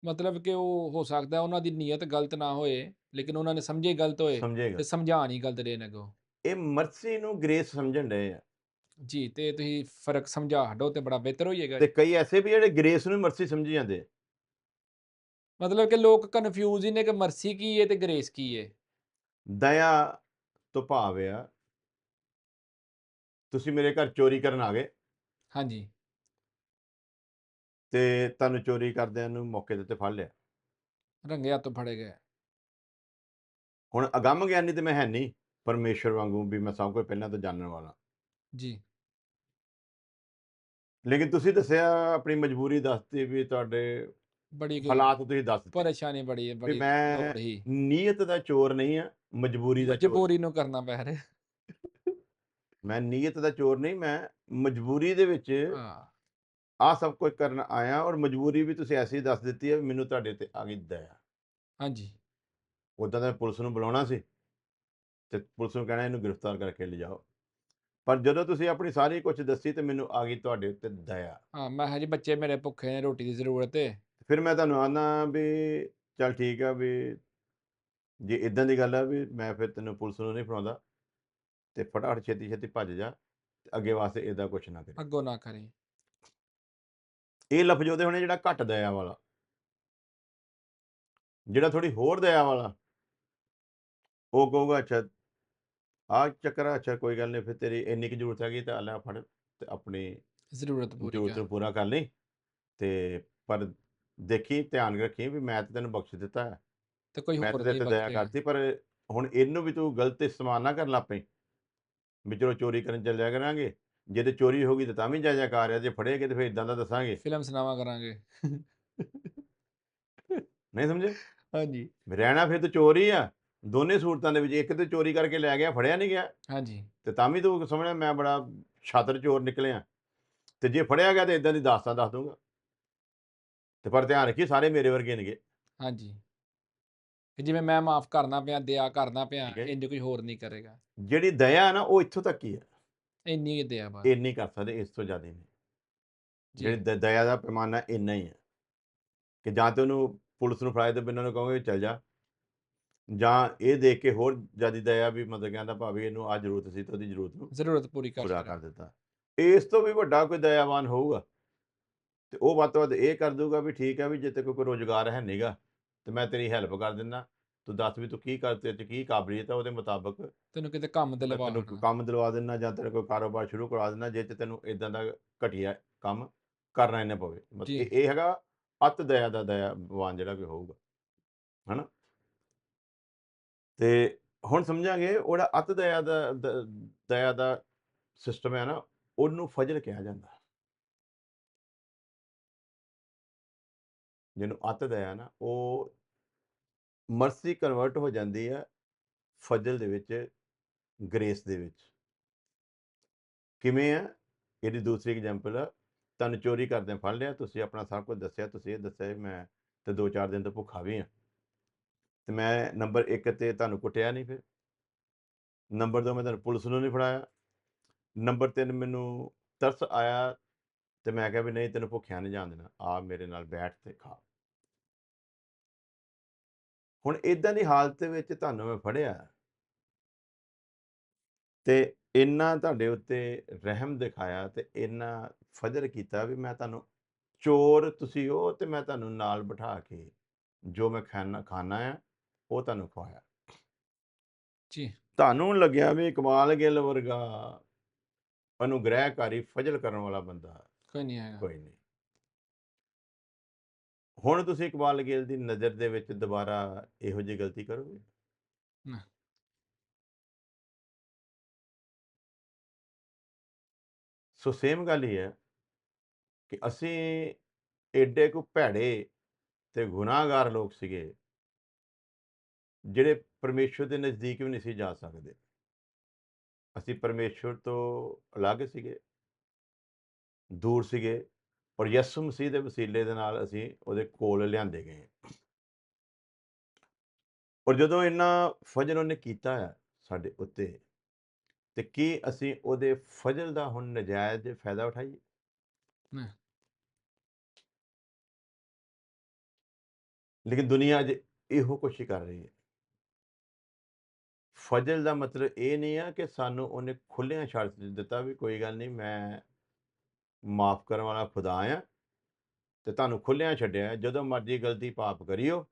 ਮਤਲਬ ਕਿ ਉਹ ਹੋ ਸਕਦਾ ਉਹਨਾਂ ਦੀ ਨੀਅਤ ਗਲਤ ਨਾ ਹੋਏ ਲੇਕਿਨ ਉਹਨਾਂ ਨੇ ਸਮਝੇ ਗਲਤ ਹੋਏ ਸਮਝੇਗਾ ਤੇ ਸਮਝਾ ਨਹੀਂ ਗਲਤ ਰਹੇ ਨੇਗੋ ਇਹ ਮਰਸੀ ਨੂੰ ਗ੍ਰੇਸ ਸਮਝਣ ਦੇ ਆ। ਜੀ ਤੇ ਤੁਸੀਂ ਫ਼ਰਕ ਸਮਝਾ ਹਟੋ ਤੇ ਬੜਾ ਬਿਹਤਰ ਹੋਈਏਗਾ। ਤੇ ਕਈ ਐਸੇ ਵੀ ਜਿਹੜੇ ਗ੍ਰੇਸ ਨੂੰ ਮਰਸੀ ਸਮਝੀ ਜਾਂਦੇ ਆ। ਮਤਲਬ ਕਿ ਲੋਕ ਕਨਫਿਊਜ਼ ਹੀ ਨੇ ਕਿ ਮਰਸੀ ਕੀ ਹੈ ਤੇ ਗ੍ਰੇਸ ਕੀ ਹੈ ਦਇਆ ਤੋਂ ਭਾਵ ਆ ਤੁਸੀਂ ਮੇਰੇ ਘਰ ਚੋਰੀ ਕਰਨ ਆ ਗਏ। ਹਾਂਜੀ। ਤੇ ਤੁਹਾਨੂੰ ਚੋਰੀ ਕਰਦਿਆਂ ਨੂੰ ਮੌਕੇ ਦੇ ਉੱਤੇ ਫੜ ਲਿਆ। ਰੰਗੇ ਹੱਥੋਂ ਫੜੇ ਗਏ। ਹੁਣ ਅਗੰਮ ਗਿਆਨੀ ਤੇ ਮੈਂ ਹੈ ਨਹੀਂ ਪਰਮੇਸ਼ਰ ਵਾਂਗੂ ਵੀ ਮੈਂ ਸਭ ਕੁਝ ਪਹਿਲਾਂ ਤੋਂ ਜਾਣਨ ਵਾਲਾ। ਜੀ। ਲੇਕਿਨ ਤੁਸੀਂ ਦੱਸਿਆ ਆਪਣੀ ਮਜਬੂਰੀ ਦੱਸਤੀ ਵੀ ਤੁਹਾਡੇ ਬੜੀ ਹਾਲਾਤ ਤੁਸੀਂ ਦੱਸ ਦਿੱਤੇ। ਪਰੇਸ਼ਾਨੀ ਬੜੀ ਹੈ ਬੜੀ ਮੈਂ ਨੀਅਤ ਦਾ ਚੋਰ ਨਹੀਂ ਆ ਮਜਬੂਰੀ ਦਾ ਚੋਰ। ਮਜਬੂਰੀ ਨੂੰ ਕਰਨਾ ਪੈ ਰਿਹਾ। ਮੈਂ ਨੀਅਤ ਦਾ ਚੋਰ ਨਹੀਂ ਮੈਂ ਮਜਬੂਰੀ ਦੇ ਵਿੱਚ ਹਾਂ। ਆ ਸਭ ਕੁਝ ਕਰਨ ਆਇਆ ਔਰ ਮਜਬੂਰੀ ਵੀ ਤੁਸੀਂ ਐਸੀ ਦੱਸ ਦਿੱਤੀ ਹੈ ਮੈਨੂੰ ਤੁਹਾਡੇ ਤੇ ਆ ਗਈ ਦਇਆ। ਹਾਂਜੀ। ਉਦਾਂ ਤਾਂ ਪੁਲਿਸ ਨੂੰ ਬੁਲਾਉਣਾ ਸੀ। ਤੇ ਪੁਲਿਸ ਨੂੰ ਕਹਿਣਾ ਇਹਨੂੰ ਗ੍ਰਿਫਤਾਰ ਕਰਕੇ ਲਿਜਾਓ। ਪਰ ਜਦੋਂ ਤੁਸੀਂ ਆਪਣੀ ਸਾਰੀ ਕੁਝ ਦੱਸੀ ਤੇ ਮੈਨੂੰ ਆ ਗਈ ਤੁਹਾਡੇ ਉੱਤੇ ਦਇਆ। ਹਾਂ ਮੈਂ ਕਿਹਾ ਜੀ ਬੱਚੇ ਮੇਰੇ ਭੁੱਖੇ ਨੇ ਰੋਟੀ ਦੀ ਜ਼ਰੂਰਤ ਹੈ ਫਿਰ ਮੈਂ ਤੁਹਾਨੂੰ ਆਨਾ ਵੀ ਚੱਲ ਠੀਕ ਆ ਵੀ ਜੇ ਇਦਾਂ ਦੀ ਗੱਲ ਆ ਵੀ ਮੈਂ ਫਿਰ ਤੈਨੂੰ ਪੁਲਿਸ ਨੂੰ ਨਹੀਂ ਫੜਾਉਂਦਾ ਤੇ ਫਟਾਫਟ ਛੇਤੀ ਛੇਤੀ ਭੱਜ ਜਾ ਤੇ ਅੱਗੇ ਵਾਸਤੇ ਇਦਾਂ ਕੁਝ ਨਾ ਕਰੀ। ਅੱਗੋਂ ਨਾ ਕਰੀ। ਇਹ ਲਫ਼ਜ਼ ਉਹਦੇ ਹੋਣੇ ਜਿਹੜਾ ਘੱਟ ਦਇਆ ਵਾਲਾ। ਜਿਹੜਾ ਥੋੜੀ ਹੋਰ ਦਇਆ ਵਾਲਾ। ਉਹ ਕਹੂਗਾ ਅੱਛਾ ਆ ਚੱਕਰ ਆ, ਅੱਛਾ ਕੋਈ ਗੱਲ ਨਹੀਂ ਫਿਰ ਤੇਰੀ ਇੰਨੀ ਕੁ ਜ਼ਰੂਰਤ ਹੈਗੀ ਤਾਂ ਲੈ ਫੜ ਤੇ ਆਪਣੀ ਜ਼ਰੂਰਤ ਪੂਰੀ ਜ਼ਰੂਰਤ ਕਰ। ਨੂੰ ਪੂਰਾ ਕਰ ਲਈ ਤੇ ਪਰ ਦੇਖੀ ਧਿਆਨ ਰੱਖੀ ਵੀ ਮੈਂ ਤਾਂ ਤੈਨੂੰ ਬਖਸ਼ ਦਿੱਤਾ ਹੈ। ਤੇ ਕੋਈ ਮੈਂ ਹੋਰ ਤਾਂ ਨਹੀਂ ਤੇਰੇ ਤੇ ਦਇਆ ਬਖਸ਼ੇਗਾ ਕਰਤੀ ਪਰ ਹੁਣ ਇਹਨੂੰ ਵੀ ਤੂੰ ਗਲਤ ਇਸਤੇਮਾਲ ਨਾ ਕਰਨ ਲੱਗ ਪਈ। ਵੀ ਚਲੋ ਚੋਰੀ ਕਰਨ ਚੱਲਿਆ ਕਰਾਂਗੇ ਜੇ ਤੇ ਚੋਰੀ ਹੋ ਗਈ ਤਾਂ ਤਾਂ ਵੀ ਜਾਇਜ਼ਾ ਕਰ ਰਿਹਾ ਜੇ ਫੜੇਗੇ ਤੇ ਫਿਰ ਇਦਾਂ ਦਾ ਦੱਸਾਂਗੇ। ਫਿਲਮ ਸੁਣਾਵਾ ਕਰਾਂਗੇ। ਨਹੀਂ ਸਮਝੇ? ਹਾਂਜੀ। ਵੀ ਰਹਿਣਾ ਫਿਰ ਤਾਂ ਚੋਰ ਹੀ ਆ। ਦੋਨੇ ਸੂਰਤਾਂ ਦੇ ਵਿੱਚ ਇੱਕ ਤੇ ਚੋਰੀ ਕਰਕੇ ਲੈ ਗਿਆ ਫੜਿਆ ਨਹੀਂ ਗਿਆ। ਹਾਂਜੀ। ਤੇ ਤਾਂ ਵੀ ਤੂੰ ਸਮਝਿਆ ਮੈਂ ਬੜਾ ਛਾਤਰ ਚੋਰ ਨਿਕਲਿਆ। ਤੇ ਜੇ ਫੜਿਆ ਗਿਆ ਤੇ ਇਦਾਂ ਦੀ ਦਾਸਤਾਨ ਦੱਸ ਦੂੰਗਾ ਤੇ ਪਰ ਧਿਆਨ ਰੱਖੀ ਸਾਰੇ ਮੇਰੇ ਵਰਗੇ ਨੇਗੇ। ਹਾਂਜੀ। ਕਿ ਜਿਵੇਂ ਮੈਂ ਮਾਫ ਕਰਨਾ ਪਿਆ ਦਇਆ ਕਰਨਾ ਪਿਆ ਠੀਕ ਹੈ। ਇੰਜ ਕੋਈ ਹੋਰ ਨਹੀਂ ਕਰੇਗਾ। ਜਿਹੜੀ ਦਇਆ ਨਾ ਉਹ ਇੱਥੋਂ ਤੱਕ ਹੀ ਹੈ। ਇੰਨੀ ਹੀ ਦਇਆ ਬਸ ਇਹ ਨਹੀਂ ਕਰ ਸਕਦੇ ਇਸ ਤੋਂ ਜ਼ਿਆਦਾ ਨਹੀਂ। ਜੀ। ਜਿਹੜੀ ਦ- ਦਇਆ ਦਾ ਪੈਮਾਨਾ ਇੰਨਾ ਹੀ ਹੈ। ਕਿ ਜਾਂ ਤੇ ਉਹਨੂੰ ਪੁਲਿਸ ਨੂੰ ਫੜਾਏ ਤੇ ਬਿਨਾਂ ਨੂੰ ਕਹੋਗੇ ਚੱਲ ਜਾ। ਜਾਂ ਇਹ ਦੇਖ ਕੇ ਹੋਰ ਜ਼ਿਆਦਾ ਦਇਆ ਵੀ ਮਤਲਬ ਕਹਿੰਦਾ ਭਾਵੇਂ ਇਹਨੂੰ ਆ ਜ਼ਰੂਰਤ ਸੀ ਤੇ ਉਹਦੀ ਜ਼ਰੂਰਤ ਨੂੰ ਜ਼ਰੂਰਤ ਪੂਰੀ ਕਰ ਪੂਰਾ। ਕਰ ਦਿੱਤਾ। ਇਸ ਤੋਂ ਵੀ ਵੱਡਾ ਕੋਈ ਦਇਆਵਾਨ ਹੋਊਗਾ ਤੇ ਉਹ ਵੱਧ ਤੋਂ ਵੱਧ ਇਹ ਕਰ ਦੂਗਾ ਵੀ ਠੀਕ ਹੈ ਵੀ ਜੇ ਤੇ ਕੋਈ ਰੋਜ਼ਗਾਰ ਹੈ ਨਹੀਂਗਾ ਤੇ ਮੈਂ ਤੇਰੀ ਹੈਲਪ ਕਰ ਦਿੰਦਾ। ਤੂੰ ਦੱਸ ਵੀ ਤੂੰ ਕੀ ਕਰ ਤੇ ਕੀ ਕਾਬਲੀਅਤ ਹੈ ਉਹਦੇ ਮੁਤਾਬਕ ਤੈਨੂੰ ਕਿਤੇ ਕੰਮ ਤੇ ਮੈਂ ਲਵਾ ਤੈਨੂੰ ਕੰਮ ਦਿਲਵਾ ਦਿੰਦਾ ਜਾਂ ਤੇਰੇ ਕੋਈ ਕਾਰੋਬਾਰ ਸ਼ੁਰੂ ਕਰਵਾ ਦਿੰਦਾ ਜੇ ਤੇ ਤੈਨੂੰ ਇਦਾਂ ਦਾ ਘਟੀਆ ਕੰਮ ਕਰਨਾ ਇਹਨੇ ਪਵੇ। ਮਤਲਬ। ਇਹ ਹੈਗਾ ਅਤ ਦਇਆ ਦਾ ਦਇਆਵਾਨ ਜਿਹੜਾ ਕੋਈ ਹੋਊਗਾ। ਹਨਾ? ਤੇ ਹੁਣ ਸਮਝਾਂਗੇ ਉਹਦਾ ਅਤ ਦਇਆ ਦਾ, ਦ- ਦਇਆ ਦਾ ਸਿਸਟਮ ਹੈ ਨਾ, ਉਹਨੂੰ ਫਜ਼ਲ ਕਿਹਾ ਜਾਂਦਾ। ਜਿਹਨੂੰ ਅਤ ਦਇਆ ਨਾ, ਉਹ ਮਰਸੀ ਕਨਵਰਟ ਹੋ ਜਾਂਦੀ ਹੈ ਫਜ਼ਲ ਦੇ ਵਿੱਚ ਗ੍ਰੇਸ ਦੇ ਵਿੱਚ। ਕਿਵੇਂ ਆ? ਇਹਦੀ ਦੂਸਰੀ ਐਗਜ਼ਾਮਪਲ ਆ ਤੁਹਾਨੂੰ ਚੋਰੀ ਕਰਦਿਆਂ ਫੜ ਲਿਆ, ਤੁਸੀਂ ਆਪਣਾ ਸਭ ਕੁਝ ਦੱਸਿਆ, ਤੁਸੀਂ ਇਹ ਦੱਸਿਆ ਵੀ ਮੈਂ ਤੇ ਦੋ ਚਾਰ ਦਿਨ ਤੋਂ ਭੁੱਖਾ ਵੀ ਆ। ਤੇ ਮੈਂ ਨੰਬਰ 1 ਤੇ ਤੁਹਾਨੂੰ ਕੁੱਟਿਆ ਨਹੀਂ ਫਿਰ। ਨੰਬਰ 2 ਮੈਂ ਤੁਹਾਨੂੰ ਪੁਲਿਸ ਨੂੰ ਨਹੀਂ ਫੜਾਇਆ। ਨੰਬਰ 3 ਮੈਨੂੰ ਤਰਸ ਆਇਆ ਤੇ ਮੈਂ ਕਿਹਾ ਵੀ ਨਹੀਂ, ਤੈਨੂੰ ਭੁੱਖਿਆ ਨਹੀਂ ਜਾਣ ਦੇਣਾ। ਆ ਮੇਰੇ ਨਾਲ ਬੈਠ ਤੇ ਖਾ। ਹੁਣ ਇਦਾਂ ਦੀ ਹਾਲਤ ਵਿੱਚ ਤੁਹਾਨੂੰ ਮੈਂ ਫੜਿਆ। ਤੇ ਇੰਨਾ ਤੁਹਾਡੇ ਉੱਤੇ ਰਹਿਮ ਦਿਖਾਇਆ ਤੇ ਇੰਨਾ ਫਜਰ ਕੀਤਾ ਵੀ ਮੈਂ ਤੁਹਾਨੂੰ ਚੋਰ ਤੁਸੀਂ ਹੋ ਤੇ ਮੈਂ ਤੁਹਾਨੂੰ ਨਾਲ ਬਿਠਾ ਕੇ ਜੋ ਮੈਂ ਖਾਣਾ ਖਾਣਾ ਆ ਉਹ ਤੁਹਾਨੂੰ ਖਵਾਇਆ। ਜੀ। ਤੁਹਾਨੂੰ ਲੱਗਿਆ ਵੀ ਇਕਬਾਲ ਗਿੱਲ ਵਰਗਾ ਅਨੁਗ੍ਰਹਿਕਾਰੀ ਫਜ਼ਲ ਕਰਨ ਵਾਲਾ ਬੰਦਾ ਕੋਈ ਨਹੀਂ ਹੈਗਾ ਕੋਈ ਨਹੀਂ। ਹੁਣ ਤੁਸੀਂ ਇਕਬਾਲ ਗਿੱਲ ਦੀ ਨਜ਼ਰ ਦੇ ਵਿੱਚ ਦੁਬਾਰਾ ਇਹੋ ਜਿਹੀ ਗਲਤੀ ਕਰੋਗੇ? ਨਾ। ਸੋ ਸੇਮ ਗੱਲ ਹੀ ਹੈ ਕਿ ਅਸੀਂ ਏਡੇ ਕੋ ਭੈੜੇ ਤੇ ਗੁਨਾਹਗਾਰ ਲੋਕ ਸੀਗੇ ਜਿਹੜੇ ਪਰਮੇਸ਼ਵਰ ਦੇ ਨਜ਼ਦੀਕ ਵੀ ਨਹੀਂ ਸੀ ਜਾ ਸਕਦੇ। ਅਸੀਂ ਪਰਮੇਸ਼ਵਰ ਤੋਂ ਅਲੱਗ ਸੀਗੇ। ਦੂਰ ਸੀਗੇ। ਔਰ ਯਿਸੂ ਮਸੀਹ ਦੇ ਵਸੀਲੇ ਦੇ ਨਾਲ ਅਸੀਂ ਉਹਦੇ ਕੋਲ ਲਿਆਂਦੇ ਗਏ ਔਰ ਜਦੋਂ ਇੰਨਾ ਫਜ਼ਲ ਉਹਨੇ ਕੀਤਾ ਹੈ ਸਾਡੇ ਉੱਤੇ ਤੇ ਕੀ ਅਸੀਂ ਉਹਦੇ ਫਜ਼ਲ ਦਾ ਹੁਣ ਨਜਾਇਜ਼ ਫਾਇਦਾ ਉਠਾਈਏ? ਨਹੀਂ। ਲੇਕਿਨ ਦੁਨੀਆ ਅੱਜ ਇਹੋ ਕੁਛ ਹੀ ਕਰ ਰਹੀ ਹੈ। ਫਜ਼ਲ ਦਾ ਮਤਲਬ ਇਹ ਨਹੀਂ ਆ ਕਿ ਸਾਨੂੰ ਉਹਨੇ ਖੁੱਲਿਆਂ ਛੱਡ ਦਿੱਤਾ ਵੀ ਕੋਈ ਗੱਲ ਨਹੀਂ ਮੈਂ ਮਾਫ ਕਰਨ ਵਾਲਾ ਖੁਦਾ ਆ ਤੇ ਤੁਹਾਨੂੰ ਖੁੱਲਿਆਂ ਛੱਡਿਆ ਜਦੋਂ ਮਰਜ਼ੀ ਗਲਤੀ ਪਾਪ ਕਰਿਓ,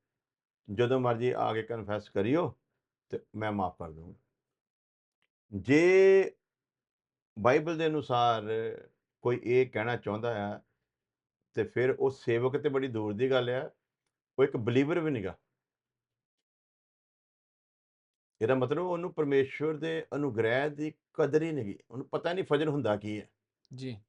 ਜਦੋਂ ਮਰਜ਼ੀ ਆ ਕੇ ਕਨਫੈਸ ਕਰਿਓ ਤੇ ਮੈਂ ਮਾਫ ਕਰ ਦੂੰਗਾ ਜੇ ਬਾਈਬਲ ਦੇ ਅਨੁਸਾਰ ਕੋਈ ਇਹ ਕਹਿਣਾ ਚਾਹੁੰਦਾ ਆ ਤੇ ਫਿਰ ਉਹ ਸੇਵਕ ਤੇ ਬੜੀ ਦੂਰ ਦੀ ਗੱਲ ਆ, ਉਹ ਇੱਕ ਬਲੀਵਰ ਵੀ ਨਹੀਂਗਾ ਇਹਦਾ ਮਤਲਬ ਉਹਨੂੰ ਪਰਮੇਸ਼ਵਰ ਦੇ ਅਨੁਗ੍ਰਹਿ ਦੀ ਕਦਰ ਹੀ ਨਹੀਂ ਉਹਨੂੰ ਪਤਾ ਨਹੀਂ ਫਜ਼ਲ ਹੁੰਦਾ ਕੀ ਹੈ। ਜੀ।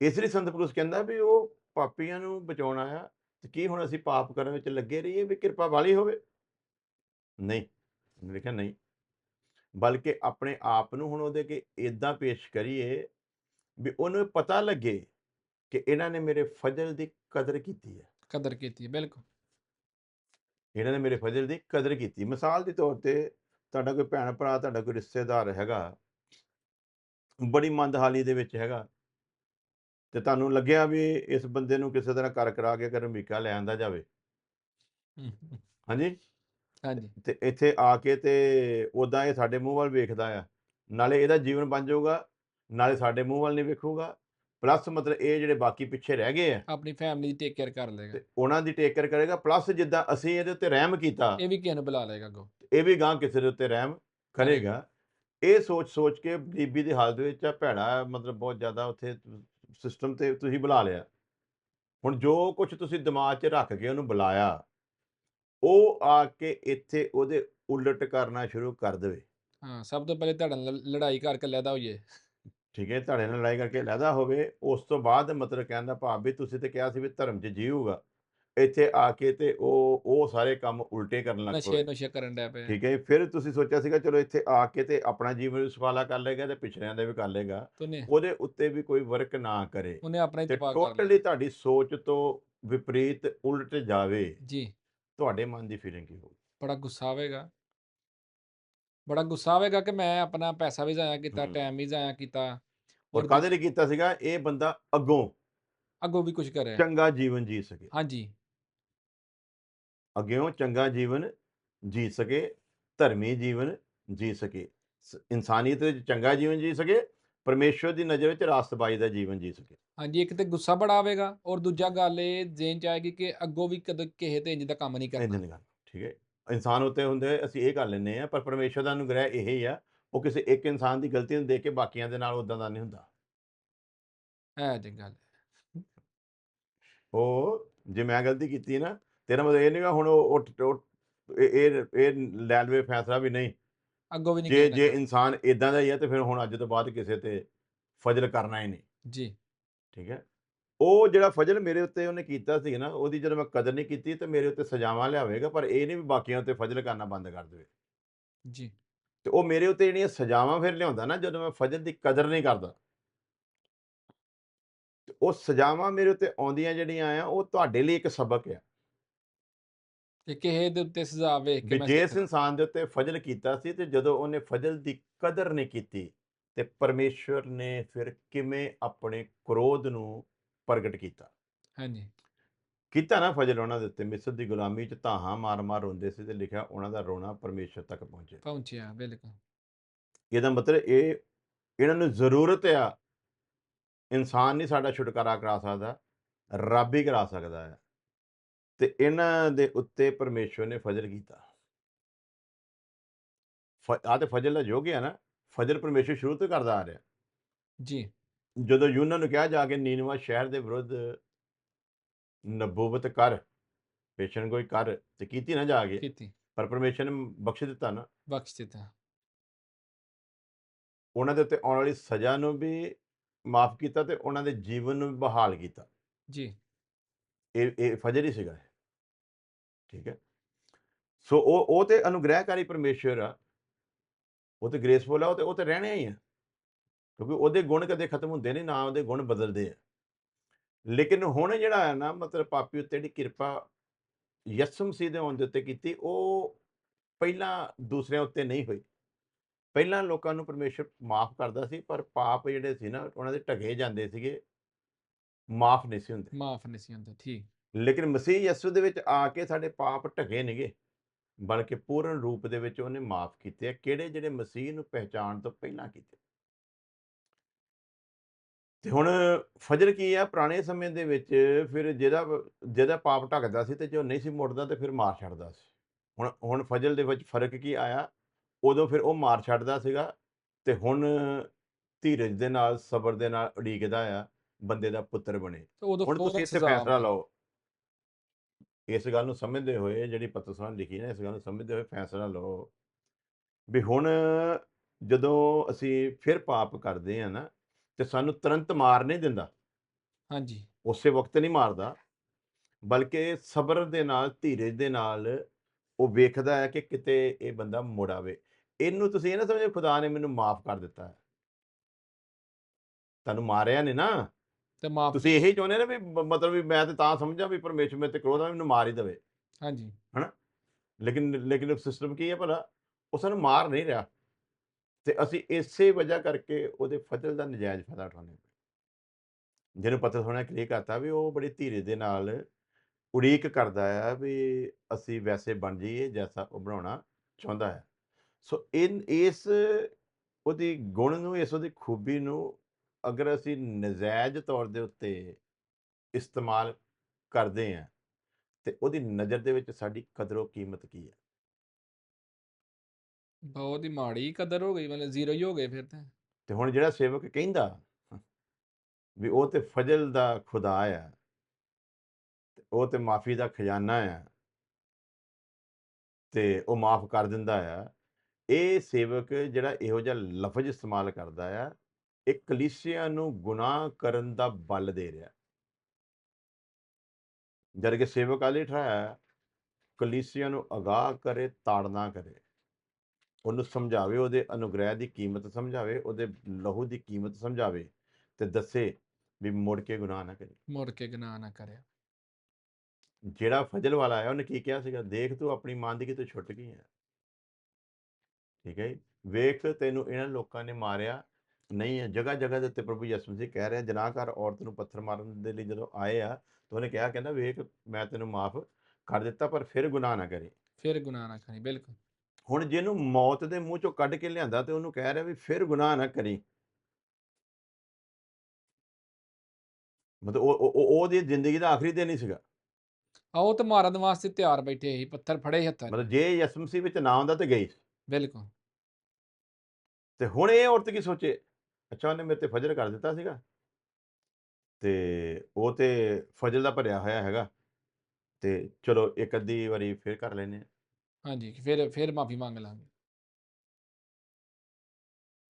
ਇਸ ਲਈ ਸੰਤ ਪੌਲੁਸ ਕਹਿੰਦਾ ਵੀ ਉਹ ਪਾਪੀਆਂ ਨੂੰ ਬਚਾਉਣ ਆਇਆ ਤੇ ਕੀ ਹੁਣ ਅਸੀਂ ਪਾਪ ਕਰਨ ਵਿੱਚ ਲੱਗੇ ਰਹੀਏ ਵੀ ਕਿਰਪਾ ਵਾਲੀ ਹੋਵੇ? ਨਹੀਂ। ਉਹਨੇ ਲਿਖਿਆ ਨਹੀਂ। ਬਲਕਿ ਆਪਣੇ ਆਪ ਨੂੰ ਹੁਣ ਉਹਦੇ ਅੱਗੇ ਇਦਾਂ ਪੇਸ਼ ਕਰੀਏ ਵੀ ਉਹਨੂੰ ਪਤਾ ਲੱਗੇ ਕਿ ਇਹਨਾਂ ਨੇ ਮੇਰੇ ਫਜ਼ਲ ਦੀ ਕਦਰ ਕੀਤੀ ਹੈ। ਕਦਰ ਕੀਤੀ ਹੈ, ਬਿਲਕੁਲ। ਇਹਨਾਂ ਨੇ ਮੇਰੇ ਫਜ਼ਲ ਦੀ ਕਦਰ ਕੀਤੀ। ਮਿਸਾਲ ਦੇ ਤੌਰ ਤੇ ਤੁਹਾਡਾ ਕੋਈ ਭੈਣ ਭਰਾ ਤੁਹਾਡਾ ਕੋਈ ਰਿਸ਼ਤੇਦਾਰ ਹੈਗਾ ਬੜੀ ਮੰਦਹਾਲੀ ਦੇ ਵਿੱਚ ਹੈਗਾ ਤੇ ਤੁਹਾਨੂੰ ਲੱਗਿਆ ਵੀ ਇਸ ਬੰਦੇ ਨੂੰ ਕਿਸੇ ਤਰ੍ਹਾਂ ਕਰ ਕਰਾ ਕੇ ਅਗਰ ਅਮਰੀਕਾ ਲੈ ਆਂਦਾ ਜਾਵੇ। ਹਾਂਜੀ? ਹਾਂਜੀ। ਤੇ ਇੱਥੇ ਆ ਕੇ ਤੇ ਉਦਾਂ ਇਹ ਸਾਡੇ ਮੂੰਹ ਵੱਲ ਵੇਖਦਾ ਆ। ਨਾਲੇ ਇਹਦਾ ਜੀਵਨ ਬਣ ਜਾਊਗਾ ਨਾਲੇ ਸਾਡੇ ਮੂੰਹ ਵੱਲ ਨਹੀਂ ਵੇਖੂਗਾ। ਪਲੱਸ ਮਤਲਬ ਇਹ ਜਿਹੜੇ ਬਾਕੀ ਪਿੱਛੇ ਰਹਿ ਗਏ ਆ। ਆਪਣੀ ਫੈਮਿਲੀ ਦੀ ਟੇਕ ਕੇਅਰ ਕਰ ਲੇਗਾ ਤੇ ਉਹਨਾਂ ਦੀ ਟੇਕ ਕੇਅਰ ਕਰੇਗਾ ਪਲੱਸ ਜਿੱਦਾਂ ਅਸੀਂ ਇਹਦੇ ਉੱਤੇ ਰਹਿਮ ਕੀਤਾ ਇਹ ਵੀ ਕਿਸੇ ਨੂੰ ਬੁਲਾ ਲੇਗਾ ਅੱਗੋਂ। ਇਹ ਵੀ ਗਾਂ ਕਿਸੇ ਦੇ ਉੱਤੇ ਰਹਿਮ ਕਰੇਗਾ। ਇਹ ਸੋਚ ਸੋਚ ਕੇ ਗਰੀਬੀ ਦੀ ਹਾਲਤ ਵਿੱਚ ਆ ਭੈੜਾ ਮਤਲਬ ਬਹੁਤ ਜ਼ਿਆਦਾ ਉੱਥੇ ਸਿਸਟਮ ਤੇ ਤੁਸੀਂ ਬੁਲਾ ਲਿਆ। ਹੁਣ ਜੋ ਕੁਝ ਤੁਸੀਂ ਦਿਮਾਗ 'ਚ ਰੱਖ ਕੇ ਉਹਨੂੰ ਬੁਲਾਇਆ ਉਹ ਆ ਕੇ ਇੱਥੇ ਉਹਦੇ ਉਲਟ ਕਰਨਾ ਸ਼ੁਰੂ ਕਰ ਦੇਵੇ। ਹਾਂ ਸਭ ਤੋਂ ਪਹਿਲੇ ਤੁਹਾਡੇ ਲੜਾਈ ਕਰਕੇ ਲੈਦਾ ਹੋਈਏ। ਠੀਕ ਹੈ ਤੁਹਾਡੇ ਨਾਲ ਲੜਾਈ ਕਰਕੇ ਲੈਦਾ ਹੋਵੇ ਉਸ ਤੋਂ ਬਾਅਦ ਮਤਲਬ ਕਹਿਣ ਦਾ ਭਾਵ ਵੀ ਤੁਸੀਂ ਤੇ ਕਿਹਾ ਸੀ ਵੀ ਧਰਮ 'ਚ ਜੀਊਗਾ। ਇੱਥੇ ਆ ਕੇ ਤੇ ਉਹ ਉਹ ਸਾਰੇ ਕੰਮ ਉਲਟੇ ਕਰਨ ਲੱਗ ਨਸ਼ੇ ਪਏ। ਨੁਸ਼ੇ ਕਰਨ ਡਿਆ ਪਏ। ਠੀਕ ਹੈ। ਫਿਰ ਤੁਸੀਂ ਸੋਚਿਆ ਸੀਗਾ ਚਲੋ ਇੱਥੇ ਆ ਕੇ ਤੇ ਆਪਣਾ ਜੀਵਨ ਵੀ ਸੁਖਾਲਾ ਕਰ ਲੇਗਾ ਤੇ ਪਿਛੜਿਆਂ ਦਾ ਵੀ ਕਰ ਲੇਗਾ ਤੇ ਉਹਨੇ ਉਹਦੇ ਉੱਤੇ ਵੀ ਕੋਈ ਵਰਕ ਨਾ ਕਰੇ। ਉਹਨੇ ਆਪਣਾ ਤੇ ਇਤਫਾਕ ਕਰ ਟੋਟਲੀ ਲਿਆ ਤੁਹਾਡੀ ਸੋਚ ਤੋਂ ਵਿਪਰੀਤ ਉਲਟ ਜਾਵੇ। ਜੀ। ਤੁਹਾਡੇ ਮਨ ਦੀ ਫੀਲਿੰਗ ਕੀ ਹੋਊ? ਬੜਾ ਗੁੱਸਾ ਆਵੇਗਾ। ਬੜਾ ਗੁੱਸਾ ਆਵੇਗਾ ਕਿ ਮੈਂ ਆਪਣਾ ਪੈਸਾ ਵੀ ਜ਼ਾਇਆ ਕੀਤਾ ਹਮ। ਟਾਈਮ ਵੀ ਜ਼ਾਇਆ ਕੀਤਾ ਔਰ ਕਾਹਦੇ ਲਈ ਕੀਤਾ ਸੀਗਾ? ਇਹ ਬੰਦਾ ਅੱਗੋਂ। ਅੱਗੋਂ ਵੀ ਕੁਝ ਕਰਿਆ। ਚੰਗਾ ਜੀਵਨ ਜੀ ਸਕੇ। ਹਾਂਜੀ। ਅੱਗਿਓਂ ਚੰਗਾ ਜੀਵਨ ਜੀ ਸਕੇ ਧਰਮੀ ਜੀਵਨ ਜੀ ਸਕੇ। ਸ- ਇਨਸਾਨੀਅਤ ਵਿੱਚ ਚੰਗਾ ਜੀਵਨ ਜੀ ਸਕੇ ਪਰਮੇਸ਼ਵਰ ਦੀ ਨਜ਼ਰ ਵਿੱਚ ਰਾਸਤਬਾਜ਼ੀ ਦਾ ਜੀਵਨ ਜੀ ਸਕੇ। ਹਾਂਜੀ ਇੱਕ ਤੇ ਗੁੱਸਾ ਬੜਾ ਆਵੇਗਾ ਔਰ ਦੂਜਾ ਗੱਲ ਇਹ ਜ਼ੇਨ ਚ ਆਏਗੀ ਕਿ ਅੱਗੋਂ ਵੀ ਕਦੇ ਕਿਸੇ ਤੇ ਇੰਜ ਦਾ ਕੰਮ ਨਹੀਂ ਕਰਨਾ। ਗੱਲ ਠੀਕ ਹੈ? ਇਨਸਾਨ ਉੱਤੇ ਹੁੰਦੇ ਅਸੀਂ ਇਹ ਕਰ ਲੈਂਦੇ ਆ ਪਰ ਪਰਮੇਸ਼ਵਰ ਦਾ ਅਨੁਗ੍ਰਹਿ ਇਹ ਹੀ ਆ ਉਹ ਕਿਸੇ ਇੱਕ ਇਨਸਾਨ ਦੀ ਗਲਤੀ ਨੂੰ ਦੇਖ ਕੇ ਬਾਕੀਆਂ ਦੇ ਨਾਲ ਉਦਾਂ ਦਾ ਨਹੀਂ ਹੁੰਦਾ। ਹੈ ਜੀ ਗੱਲ ਉਹ ਜੇ ਮੈਂ ਗਲਤੀ ਕੀਤੀ ਨਾ ਤੇਰਾ ਮਤਲਬ ਇਹ ਨਹੀਂਗਾ ਹੁਣ ਉਹ ਇਹ ਇਹ ਲੈ ਲਵੇ ਫੈਸਲਾ ਵੀ ਨਹੀਂ। ਅੱਗੋਂ ਵੀ ਨਹੀਂ ਜੇ ਜੇ ਇਨਸਾਨ ਇਦਾਂ ਦਾ ਹੀ ਆ ਤੇ ਫਿਰ ਹੁਣ ਅੱਜ ਤੋਂ ਬਾਅਦ ਕਿਸੇ ਤੇ ਫਜ਼ਲ ਕਰਨਾ ਹੀ ਨਹੀਂ। ਜੀ। ਠੀਕ ਹੈ? ਉਹ ਜਿਹੜਾ ਫਜ਼ਲ ਮੇਰੇ ਉੱਤੇ ਉਹਨੇ ਕੀਤਾ ਸੀ ਨਾ ਉਹਦੀ ਜਦੋਂ ਮੈਂ ਕਦਰ ਨਹੀਂ ਕੀਤੀ ਤੇ ਮੇਰੇ ਉੱਤੇ ਸਜ਼ਾਵਾਂ ਲਿਆਵੇਗਾ ਪਰ ਇਹ ਨਹੀਂ ਵੀ ਬਾਕੀਆਂ ਉੱਤੇ ਫਜ਼ਲ ਕਰਨਾ ਬੰਦ ਕਰ ਦੇਵੇ। ਜੀ। ਤੇ ਉਹ ਮੇਰੇ ਉੱਤੇ ਜਿਹੜੀਆਂ ਸਜ਼ਾਵਾਂ ਫਿਰ ਲਿਆਉਂਦਾ ਨਾ ਜਦੋਂ ਮੈਂ ਫਜ਼ਲ ਦੀ ਕਦਰ ਨਹੀਂ ਕਰਦਾ ਤੇ ਉਹ ਸਜ਼ਾਵਾਂ ਮੇਰੇ ਉੱਤੇ ਆਉਂਦੀਆਂ ਜਿਹੜੀਆਂ ਆ ਉਹ ਤੁਹਾਡੇ ਲਈ ਇੱਕ ਸਬਕ ਆ। ਕਿ ਕਿਸੇ ਦੇ ਉੱਤੇ ਸਜ਼ਾ ਵੇਖ ਕੇ ਮੈਂ ਜਿਸ ਇਨਸਾਨ ਦੇ ਉੱਤੇ ਫਜ਼ਲ ਕੀਤਾ ਸੀ ਤੇ ਜਦੋਂ ਉਹਨੇ ਫਜ਼ਲ ਦੀ ਕਦਰ ਨਹੀਂ ਕੀਤੀ ਤੇ ਪਰਮੇਸ਼ਵਰ ਨੇ ਫਿਰ ਕਿਵੇਂ ਆਪਣੇ ਕ੍ਰੋਧ ਨੂੰ ਪ੍ਰਗਟ ਕੀਤਾ। ਹਾਂਜੀ। ਕੀਤਾ ਨਾ ਫਜ਼ਲ ਉਹਨਾਂ ਦੇ ਉੱਤੇ ਮਿਸਰ ਦੀ ਗੁਲਾਮੀ ਚ ਧਾਹਾਂ ਮਾਰ-ਮਾਰ ਰੋਂਦੇ ਸੀ ਤੇ ਲਿਖਿਆ ਉਹਨਾਂ ਦਾ ਰੋਣਾ ਪਰਮੇਸ਼ਵਰ ਤੱਕ ਪਹੁੰਚੇ। ਪਹੁੰਚਿਆ ਬਿਲਕੁਲ। ਇਹਦਾ ਮਤਲਬ ਇਹ ਇਹਨਾਂ ਨੂੰ ਜ਼ਰੂਰਤ ਆ ਇਨਸਾਨ ਨਹੀਂ ਸਾਡਾ ਛੁਟਕਾਰਾ ਕਰਾ ਸਕਦਾ ਰੱਬ ਹੀ ਕਰਾ ਸਕਦਾ ਹੈ ਤੇ ਇਹਨਾਂ ਦੇ ਉੱਤੇ ਪਰਮੇਸ਼ਵਰ ਨੇ ਫਜ਼ਲ ਕੀਤਾ। ਆ ਤੇ ਫਜ਼ਲ ਦਾ ਯੋਗ ਹੈ ਨਾ ਫਜ਼ਲ ਪਰਮੇਸ਼ਵਰ ਸ਼ੁਰੂ ਤੋਂ ਕਰਦਾ ਆ ਰਿਹਾ। ਜੀ। ਜਦੋਂ ਯੂਨਾ ਨੂੰ ਕਿਹਾ ਜਾ ਕੇ ਨੀਨਵਾ ਸ਼ਹਿਰ ਦੇ ਵਿਰੁੱਧ ਨਬੂਵਤ ਕਰ ਪੇਸ਼ਨ ਕੋਈ ਕਰ ਤੇ ਕੀਤੀ ਨਾ ਜਾ ਕੇ ਕੀਤੀ। ਪਰ ਪਰਮੇਸ਼ਵਰ ਨੇ ਬਖਸ਼ ਦਿੱਤਾ ਨਾ। ਬਖਸ਼ ਦਿੱਤਾ। ਉਹਨਾਂ ਦੇ ਉੱਤੇ ਆਉਣ ਵਾਲੀ ਸਜ਼ਾ ਨੂੰ ਵੀ ਮਾਫ ਕੀਤਾ ਤੇ ਉਹਨਾਂ ਦੇ ਜੀਵਨ ਨੂੰ ਵੀ ਬਹਾਲ ਕੀਤਾ। ਜੀ। ਇਹ ਇਹ ਫਜਰ ਹੀ ਸੀਗਾ ਇਹ। ਠੀਕ ਹੈ? ਸੋ ਉਹ ਉਹ ਤੇ ਅਨੁਗ੍ਰਹਿਕਾਰੀ ਪਰਮੇਸ਼ਵਰ ਆ। ਉਹ ਤੇ ਗ੍ਰੇਸਫੁਲ ਆ ਉਹ ਤੇ ਉਹ ਤੇ ਰਹਿਣੇ ਹੀ ਆ। ਕਿਉਂਕਿ ਉਹਦੇ ਗੁਣ ਕਦੇ ਖਤਮ ਹੁੰਦੇ ਨਹੀਂ ਨਾ ਉਹਦੇ ਗੁਣ ਬਦਲਦੇ ਆ। ਲੇਕਿਨ ਹੁਣ ਜਿਹੜਾ ਹੈ ਨਾ ਮਤਲਬ ਪਾਪੀ ਉੱਤੇ ਜਿਹੜੀ ਕਿਰਪਾ ਯਿਸੂ ਮਸੀਹ ਦੇ ਆਉਣ ਦੇ ਉੱਤੇ ਕੀਤੀ ਉਹ ਪਹਿਲਾਂ ਦੂਸਰਿਆਂ ਉੱਤੇ ਨਹੀਂ ਹੋਈ। ਪਹਿਲਾਂ ਲੋਕਾਂ ਨੂੰ ਪਰਮੇਸ਼ਵਰ ਮਾਫ ਕਰਦਾ ਸੀ ਪਰ ਪਾਪ ਜਿਹੜੇ ਸੀ ਨਾ ਉਹਨਾਂ ਦੇ ਢਗੇ ਜਾਂਦੇ ਸੀਗੇ। ਮਾਫ ਨਹੀਂ ਸੀ ਹੁੰਦੇ। ਮਾਫ ਨਹੀਂ ਸੀ ਹੁੰਦਾ ਠੀਕ। ਲੇਕਿਨ ਮਸੀਹ ਯਿਸੂ ਦੇ ਵਿੱਚ ਆ ਕੇ ਸਾਡੇ ਪਾਪ ਢਕੇ ਨੇਗੇ ਬਲਕਿ ਪੂਰਨ ਰੂਪ ਦੇ ਵਿੱਚ ਉਹਨੇ ਮਾਫ ਕੀਤੇ ਆ ਕਿਹੜੇ ਜਿਹੜੇ ਮਸੀਹ ਨੂੰ ਪਹਿਚਾਣ ਤੋਂ ਪਹਿਲਾਂ ਕੀਤੇ। ਤੇ ਹੁਣ ਫਜਰ ਕੀ ਆ? ਪੁਰਾਣੇ ਸਮੇਂ ਦੇ ਵਿੱਚ ਫਿਰ ਜਿਹਦਾ ਜਿਹਦਾ ਪਾਪ ਢਕਦਾ ਸੀ ਤੇ ਜੋ ਨਹੀਂ ਸੀ ਮੁੜਦਾ ਤੇ ਫਿਰ ਮਾਰ ਛੱਡਦਾ ਸੀ। ਹੁਣ ਹੁਣ ਫਜਲ ਦੇ ਵਿੱਚ ਫ਼ਰਕ ਕੀ ਆਇਆ? ਉਦੋਂ ਫਿਰ ਉਹ ਮਾਰ ਛੱਡਦਾ ਸੀਗਾ ਤੇ ਹੁਣ ਧੀਰਜ ਦੇ ਨਾਲ ਸਬਰ ਦੇ ਨਾਲ ਉਡੀਕਦਾ ਆ ਬੰਦੇ ਦਾ ਪੁੱਤਰ ਬਣੇ। ਹੁਣ ਤੁਸੀਂ ਇੱਥੇ ਫੈਸਲਾ। ਲਓ। ਇਸ ਗੱਲ ਨੂੰ ਸਮਝਦੇ ਹੋਏ ਜਿਹੜੀ ਪਤਸਵਾਂ ਲਿਖੀ ਨਾ ਇਸ ਗੱਲ ਨੂੰ ਸਮਝਦੇ ਹੋਏ ਫੈਸਲਾ ਲਓ ਵੀ ਹੁਣ ਜਦੋਂ ਅਸੀਂ ਫਿਰ ਪਾਪ ਕਰਦੇ ਆ ਨਾ ਤੇ ਸਾਨੂੰ ਤੁਰੰਤ ਮਾਰ ਨਹੀਂ ਦਿੰਦਾ। ਹਾਂਜੀ। ਉਸੇ ਵਕਤ ਨਹੀਂ ਮਾਰਦਾ ਬਲਕਿ ਸਬਰ ਦੇ ਨਾਲ ਧੀਰਜ ਦੇ ਨਾਲ ਉਹ ਵੇਖਦਾ ਹੈ ਕਿ ਕਿਤੇ ਇਹ ਬੰਦਾ ਮੁੜ ਆਵੇ। ਇਹਨੂੰ ਤੁਸੀਂ ਇਹ ਨਾ ਸਮਝੋ ਖੁਦਾ ਨੇ ਮੈਨੂੰ ਮਾਫ ਕਰ ਦਿੱਤਾ ਹੈ। ਤੁਹਾਨੂੰ ਮਾਰਿਆ ਨਹੀਂ ਨਾ। ਤੇ ਮਾਫ ਤੁਸੀਂ ਇਹੀ ਚਾਹੁੰਦੇ ਨਾ ਵੀ ਮਤਲਬ ਵੀ ਮੈਂ ਤੇ ਤਾਂ ਸਮਝਾਂ ਵੀ ਪਰਮੇਸ਼ਰ ਮੇਰੇ ਤੇ ਕ੍ਰੋਧ ਆ ਮੈਨੂੰ ਮਾਰ ਹੀ ਦੇਵੇ। ਹਾਂਜੀ। ਲੇਕਿਨ ਲੇਕਿਨ ਸਿਸਟਮ ਕੀ ਹੈ ਭਲਾ? ਉਹ ਸਾਨੂੰ ਮਾਰ ਨਹੀਂ ਰਿਹਾ। ਤੇ ਅਸੀਂ ਇਸੇ ਵਜ੍ਹਾ ਕਰਕੇ ਉਹਦੇ ਫਜ਼ਲ ਦਾ ਨਜਾਇਜ਼ ਫਾਇਦਾ ਉਠਾਉਂਦੇ ਪਏ ਜਿਹਨੂੰ ਪਤਾ ਹੋਣਾ ਕਲੀਅਰ ਕਰਤਾ ਵੀ ਉਹ ਬੜੀ ਧੀਰੇ ਦੇ ਨਾਲ ਉਡੀਕ ਕਰਦਾ ਆ ਵੀ ਅਸੀਂ ਵੈਸੇ ਬਣ ਜਾਈਏ ਜੈਸਾ ਉਹ ਬਣਾਉਣਾ ਚਾਹੁੰਦਾ ਹੈ। ਸੋ ਇਨ, ਇਸ ਉਹਦੀ ਗੁਣ ਨੂੰ, ਇਸ ਉਹਦੀ ਖੂਬੀ ਨੂੰ ਅਗਰ ਅਸੀਂ ਨਜਾਇਜ਼ ਤੌਰ ਦੇ ਉੱਤੇ ਇਸਤੇਮਾਲ ਕਰਦੇ ਹਾਂ ਤੇ ਉਹਦੀ ਨਜ਼ਰ ਦੇ ਵਿੱਚ ਸਾਡੀ ਕਦਰੋ ਕੀਮਤ ਕੀ ਹੈ? ਬਹੁਤ ਹੀ ਮਾੜੀ ਕਦਰ ਹੋ ਗਈ, ਮਤਲਬ ਜ਼ੀਰੋ ਹੀ ਹੋ ਗਏ ਫਿਰ ਤਾਂ। ਤੇ ਹੁਣ ਜਿਹੜਾ ਸੇਵਕ ਕਹਿੰਦਾ, ਵੀ ਉਹ ਤੇ ਫਜ਼ਲ ਦਾ ਖੁਦਾ ਆ, ਤੇ ਉਹ ਤੇ ਮਾਫੀ ਦਾ ਖਜ਼ਾਨਾ ਆ, ਤੇ ਉਹ ਮਾਫ ਕਰ ਦਿੰਦਾ ਆ, ਇਹ ਸੇਵਕ ਜਿਹੜਾ ਇਹੋ ਜਿਹਾ ਲਫ਼ਜ਼ ਇਸਤੇਮਾਲ ਕਰਦਾ ਆ, ਇਹ ਕਲੀਸਿਆ ਨੂੰ ਗੁਨਾਹ ਕਰਨ ਦਾ ਬਲ ਦੇ ਰਿਹਾ। ਜਦ ਕਿ ਸੇਵਕ ਆਲੇ ਠਾਇਆ ਕਲੀਸਿਆ ਨੂੰ ਅਗਾਹ ਕਰੇ, ਤਾੜਨਾ ਕਰੇ। ਉਹਨੂੰ ਸਮਝਾਵੇ ਉਹਦੇ ਅਨੁਗ੍ਰਹਿ ਦੀ ਕੀਮਤ ਸਮਝਾਵੇ ਉਹਦੇ ਲਹੂ ਦੀ ਕੀਮਤ ਸਮਝਾਵੇ ਤੇ ਦੱਸੇ ਵੀ ਮੁੜ ਕੇ ਗੁਨਾਹ ਨਾ ਕਰੀ। ਮੁੜ ਕੇ ਗੁਨਾਹ ਨਾ ਕਰਿਆ ਜਿਹੜਾ ਫਜ਼ਲ ਵਾਲਾ ਆਇਆ ਉਹਨੇ ਕੀ ਕਿਹਾ ਸੀਗਾ? ਦੇਖ ਤੂੰ ਆਪਣੀ ਮਾਂ ਦੀ ਕਿਤੇ ਛੁੱਟ ਗਈ ਹੈ। ਠੀਕ ਹੈ? ਵੇਖ ਤੈਨੂੰ ਇਹਨਾਂ ਲੋਕਾਂ ਨੇ ਮਾਰਿਆ। ਨਹੀਂ ਹੈ ਜਗ੍ਹਾ ਜਗ੍ਹਾ ਦੇ ਉੱਤੇ ਪ੍ਰਭੂ ਯਿਸੂ ਮਸੀਹ ਕਹਿ ਰਿਹਾ ਜਨਾਕਾਰ ਔਰਤ ਨੂੰ ਪੱਥਰ ਮਾਰਨ ਦੇ ਲਈ ਜਦੋਂ ਆਏ ਆ ਤਾਂ ਉਹਨੇ ਕਿਹਾ ਕਹਿੰਦਾ ਵੇਖ ਮੈਂ ਤੈਨੂੰ ਮਾਫ ਕਰ ਦਿੱਤਾ ਪਰ ਫਿਰ ਗੁਨਾਹ ਨਾ ਕਰੀ। ਫਿਰ ਗੁਨਾਹ ਨਾ ਕਰੀ ਬਿਲਕੁਲ। ਹੁਣ ਜਿਹਨੂੰ ਮੌਤ ਦੇ ਮੂੰਹ ਚੋਂ ਕੱਢ ਕੇ ਲਿਆਂਦਾ ਤੇ ਉਹਨੂੰ ਕਹਿ ਰਿਹਾ ਵੀ ਫਿਰ ਗੁਨਾਹ ਨਾ ਕਰੀ। ਮਤਲਬ ਉਹ ਉਹ- ਉਹ- ਉਹਦੀ ਜ਼ਿੰਦਗੀ ਦਾ ਆਖਰੀ ਦਿਨ ਹੀ ਸੀਗਾ। ਆਓ ਤੇ ਮਾਰਨ ਵਾਸਤੇ ਤਿਆਰ ਬੈਠੇ ਸੀ ਪੱਥਰ ਫੜੇ ਹੱਥਾਂ 'ਚ। ਮਤਲਬ ਜੇ ਯਿਸੂ ਮਸੀਹ ਵਿੱਚ ਨਾ ਹੁੰਦਾ ਤੇ ਗਈ। ਬਿਲਕੁਲ। ਤੇ ਹੁਣ ਇਹ ਔਰਤ ਕੀ ਸੋਚੇ? ਅੱਛਾ ਉਹਨੇ ਮੇਰੇ ਤੇ ਫਜਰ ਕਰ ਦਿੱਤਾ ਸੀਗਾ। ਤੇ ਉਹ ਤੇ ਫਜਰ ਦਾ ਭਰਿਆ ਹੋਇਆ ਹੈਗਾ। ਤੇ ਚਲੋ ਇੱਕ ਅੱਧੀ ਵਾਰੀ ਫੇਰ ਕਰ ਲੈਨੇ ਆ ਹਾਂਜੀ ਫਿਰ ਫਿਰ ਮਾਫੀ ਮੰਗ ਲਾਂਗੇ।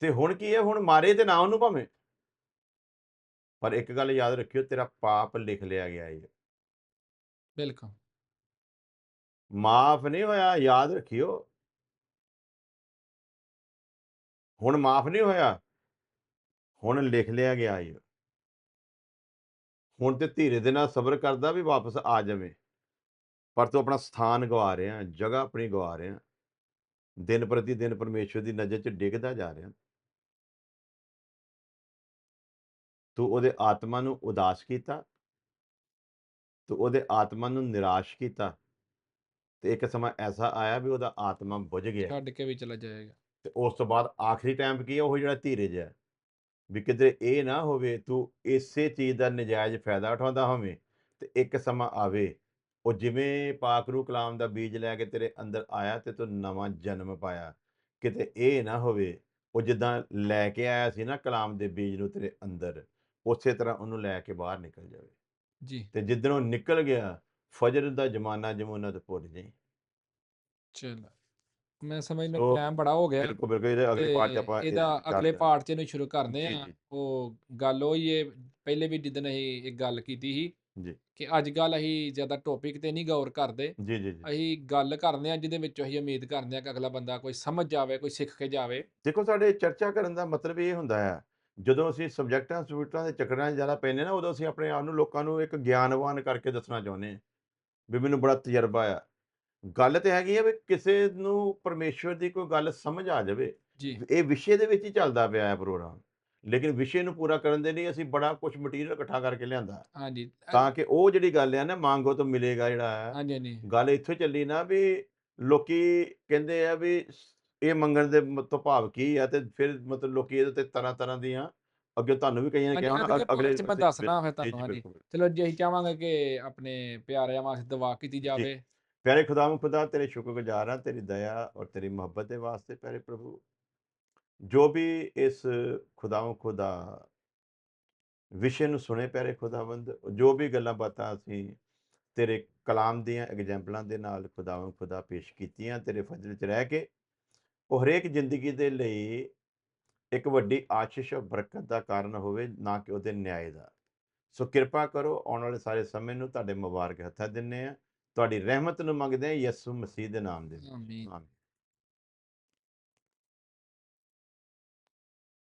ਤੇ ਹੁਣ ਕੀ ਹੈ? ਹੁਣ ਮਾਰੇ ਤੇ ਨਾ ਉਹਨੂੰ ਭਾਵੇਂ। ਪਰ ਇੱਕ ਗੱਲ ਯਾਦ ਰੱਖਿਓ ਤੇਰਾ ਪਾਪ ਲਿਖ ਲਿਆ ਗਿਆ ਹੈ ਬਿਲਕੁਲ। ਮਾਫ ਨਹੀਂ ਹੋਇਆ ਯਾਦ ਰੱਖਿਓ। ਹੁਣ ਮਾਫ ਨਹੀਂ ਹੋਇਆ ਹੁਣ ਲਿਖ ਲਿਆ ਗਿਆ ਈ ਹੁਣ ਤੇ ਧੀਰੇ ਦੇ ਨਾਲ ਸਬਰ ਕਰਦਾ ਵੀ ਵਾਪਸ ਆ ਜਾਵੇ। ਪਰ ਤੂੰ ਆਪਣਾ ਸਥਾਨ ਗਵਾ ਰਿਹਾ ਜਗ੍ਹਾ ਆਪਣੀ ਗਵਾ ਰਿਹਾ। ਦਿਨ ਪ੍ਰਤੀ ਦਿਨ ਪਰਮੇਸ਼ਵਰ ਦੀ ਨਜ਼ਰ 'ਚ ਡਿੱਗਦਾ ਜਾ ਰਿਹਾ। ਤੂੰ ਉਹਦੇ ਆਤਮਾ ਨੂੰ ਉਦਾਸ ਕੀਤਾ। ਤੂੰ ਉਹਦੇ ਆਤਮਾ ਨੂੰ ਨਿਰਾਸ਼ ਕੀਤਾ। ਤੇ ਇੱਕ ਸਮਾਂ ਐਸਾ ਆਇਆ ਵੀ ਉਹਦਾ ਆਤਮਾ ਬੁਝ ਗਿਆ। ਛੱਡ ਕੇ ਵੀ ਚਲਾ ਜਾਏਗਾ। ਤੇ ਉਸ ਤੋਂ ਬਾਅਦ ਆਖਰੀ ਟਾਈਮ ਕੀ ਹੈ ਉਹ ਜਿਹੜਾ ਧੀਰਜ ਹੈ। ਵੀ ਕਿਤੇ ਇਹ ਨਾ ਹੋਵੇ ਤੂੰ ਇਸੇ ਚੀਜ਼ ਦਾ ਨਜਾਇਜ਼ ਫਾਇਦਾ ਉਠਾਉਂਦਾ ਹੋਵੇਂ ਤੇ ਇੱਕ ਸਮਾਂ ਆਵੇ। ਉਹ ਜਿਵੇਂ ਪਾਕਰੂ ਕਲਾਮ ਦਾ ਬੀਜ ਲੈ ਕੇ ਤੇਰੇ ਅੰਦਰ ਆਇਆ ਤੇ ਤੂੰ ਨਵਾਂ ਜਨਮ ਪਾਇਆ। ਕਿਤੇ ਇਹ ਨਾ ਹੋਵੇ ਉਹ ਜਿੱਦਾਂ ਲੈ ਕੇ ਆਇਆ ਸੀ ਨਾ ਕਲਾਮ ਦੇ ਬੀਜ ਨੂੰ ਤੇਰੇ ਅੰਦਰ ਉਸੇ ਤਰ੍ਹਾਂ ਉਹਨੂੰ ਲੈ ਕੇ ਬਾਹਰ ਨਿਕਲ ਜਾਵੇ। ਜੀ। ਤੇ ਜਿੱਦਣ ਉਹ ਨਿਕਲ ਗਿਆ ਫਜਰ ਦਾ ਜ਼ਮਾਨਾ ਜਮੂਨਤ ਭੁੱਲ ਜਾਈ ਚਲੋ ਮੈਂ ਸਮਝਦਾ ਟਾਈਮ ਬੜਾ ਹੋ ਗਿਆ ਬਿਲਕੁਲ ਬਿਲਕੁਲ ਇਹਦੇ ਅਗਲੇ ਤੇ ਆਪਾਂ ਇਹ ਇਹਦਾ ਅਗਲੇ। ਪਾਰਟ 'ਚ ਇਹਨੂੰ ਸ਼ੁਰੂ ਕਰਦੇ ਆ। ਉਹ ਗੱਲ ਉਹ ਹੀ ਹੈ ਪਹਿਲੇ ਵੀ ਜਿੱਦਣ ਅਸੀਂ ਇੱਕ ਗੱਲ ਕੀਤੀ ਸੀ ਜੀ। ਕਿ ਅੱਜ ਕੱਲ ਅਸੀਂ ਜ਼ਿਆਦਾ ਟੌਪਿਕ ਤੇ ਨਹੀਂ ਗੌਰ ਕਰਦੇ। ਜੀ ਜੀ ਜੀ। ਅਸੀਂ ਗੱਲ ਕਰਦੇ ਆ ਜਿਹਦੇ ਵਿੱਚੋਂ ਅਸੀਂ ਉਮੀਦ ਕਰਦੇ ਆ ਕਿ ਅਗਲਾ ਬੰਦਾ ਕੋਈ ਸਮਝ ਜਾਵੇ ਕੋਈ ਸਿੱਖ ਕੇ ਜਾਵੇ। ਦੇਖੋ ਸਾਡੇ ਚਰਚਾ ਕਰਨ ਦਾ ਮਤਲਬ ਇਹ ਹੁੰਦਾ ਹੈ ਜਦੋਂ ਅਸੀਂ ਸਬਜੈਕਟਾਂ ਸਬੂਤਾਂ ਦੇ ਚੱਕਰਾਂ 'ਚ ਜ਼ਿਆਦਾ ਪੈਂਦੇ ਨਾ ਉਦੋਂ ਅਸੀਂ ਆਪਣੇ ਆਪ ਨੂੰ ਲੋਕਾਂ ਨੂੰ ਇੱਕ ਗਿਆਨਵਾਨ ਕਰਕੇ ਦੱਸਣਾ ਚਾਹੁੰਦੇ ਹਾਂ ਵੀ ਮੈਨੂੰ ਬੜਾ ਤਜਰਬਾ ਆ। ਗੱਲ ਤੇ ਹੈਗੀ ਆ ਵੀ ਕਿਸੇ ਨੂੰ ਪਰਮੇਸ਼ਵਰ ਦੀ ਕੋਈ ਗੱਲ ਸਮਝ ਆ ਜਾਵੇ। ਜੀ। ਇਹ ਵਿਸ਼ੇ ਦੇ ਵਿੱਚ ਹੀ ਚੱਲਦਾ ਪਿਆ ਹੈ ਪ੍ਰੋਗਰਾਮ। ਲੇਕਿਨ ਵਿਸ਼ੇ ਨੂੰ ਪੂਰਾ ਕਰਨ ਦੇ ਲਈ ਅਸੀਂ ਬੜਾ ਕੁਝ ਮਟੀਰੀਅਲ ਇਕੱਠਾ ਕਰਕੇ ਲਿਆਂਦਾ। ਹਾਂਜੀ ਤਾਂ ਕਿ ਉਹ ਜਿਹੜੀ ਗੱਲ ਹੈ ਨਾ ਮੰਗੋ ਤਾਂ ਮਿਲੇਗਾ ਜਿਹੜਾ ਹੈ ਹਾਂਜੀ ਹਾਂਜੀ। ਗੱਲ ਇੱਥੋਂ ਚੱਲੀ ਨਾ ਵੀ ਲੋਕੀ ਕਹਿੰਦੇ ਆ ਵੀ ਇਹ ਮੰਗਣ ਦੇ ਤੋਂ ਭਾਵ ਕੀ ਆ ਤੇ ਫਿਰ ਮਤਲਬ ਲੋਕੀ ਇਹਦੇ ਤੇ ਤਰ੍ਹਾਂ ਤਰ੍ਹਾਂ ਦੀਆਂ ਅੱਗੇ ਤੁਹਾਨੂੰ ਵੀ ਕਈਆਂ ਨੇ ਕਿਹਾ ਹੋਣਾ ਅਗਲੇ ਮੈਂ ਦੱਸਦਾ ਫਿਰ ਤੁਹਾਨੂੰ, ਹਾਂਜੀ। ਚਲੋ ਜੇ ਅਸੀਂ ਚਾਹਾਂਗੇ ਕਿ ਆਪਣੇ ਪਿਆਰਿਆਂ ਵਾਸਤੇ ਦੁਆ ਕੀਤੀ ਜਾਵੇ। ਪਿਆਰੇ ਖੁਦਾਵੰ ਖੁਦਾ ਤੇਰੇ ਸ਼ੁਕਰਗੁਜ਼ਾਰ ਹਾਂ ਤੇਰੀ ਦਇਆ ਔਰ ਤੇਰੀ ਮੁਹੱਬਤ ਦੇ ਵਾਸਤੇ ਪਿਆਰੇ ਪ੍ਰਭੂ। ਜੋ ਵੀ ਇਸ ਖੁਦਾਵੰ ਖੁਦਾ ਵਿਸ਼ੇ ਨੂੰ ਸੁਣੇ ਪਿਆਰੇ ਖੁਦਾਵੰਦ ਜੋ ਵੀ ਗੱਲਾਂ ਬਾਤਾਂ ਅਸੀਂ ਤੇਰੇ ਕਲਾਮ ਦੀਆਂ ਐਗਜ਼ਾਮਪਲਾਂ ਦੇ ਨਾਲ ਖੁਦਾਵੰ ਖੁਦਾ ਪੇਸ਼ ਕੀਤੀਆਂ ਤੇਰੇ ਫਜ਼ਲ 'ਚ ਰਹਿ ਕੇ ਉਹ ਹਰੇਕ ਜ਼ਿੰਦਗੀ ਦੇ ਲਈ ਇੱਕ ਵੱਡੀ ਆਸ਼ੀਸ਼ ਔਰ ਬਰਕਤ ਦਾ ਕਾਰਨ ਹੋਵੇ ਨਾ ਕਿ ਉਹਦੇ ਨਿਆਂ ਦਾ। ਸੋ ਕਿਰਪਾ ਕਰੋ ਆਉਣ ਵਾਲੇ ਸਾਰੇ ਸਮੇਂ ਨੂੰ ਤੁਹਾਡੇ ਮੁਬਾਰਕ ਹੱਥਾਂ ਦਿੰਨੇ ਆ ਤੁਹਾਡੀ ਰਹਿਮਤ ਨੂੰ ਮੰਗਦੇ ਆ ਯਿਸੂ ਮਸੀਹ ਦੇ ਨਾਮ ਦੇ ਵਿੱਚ ਆਮੀਨ।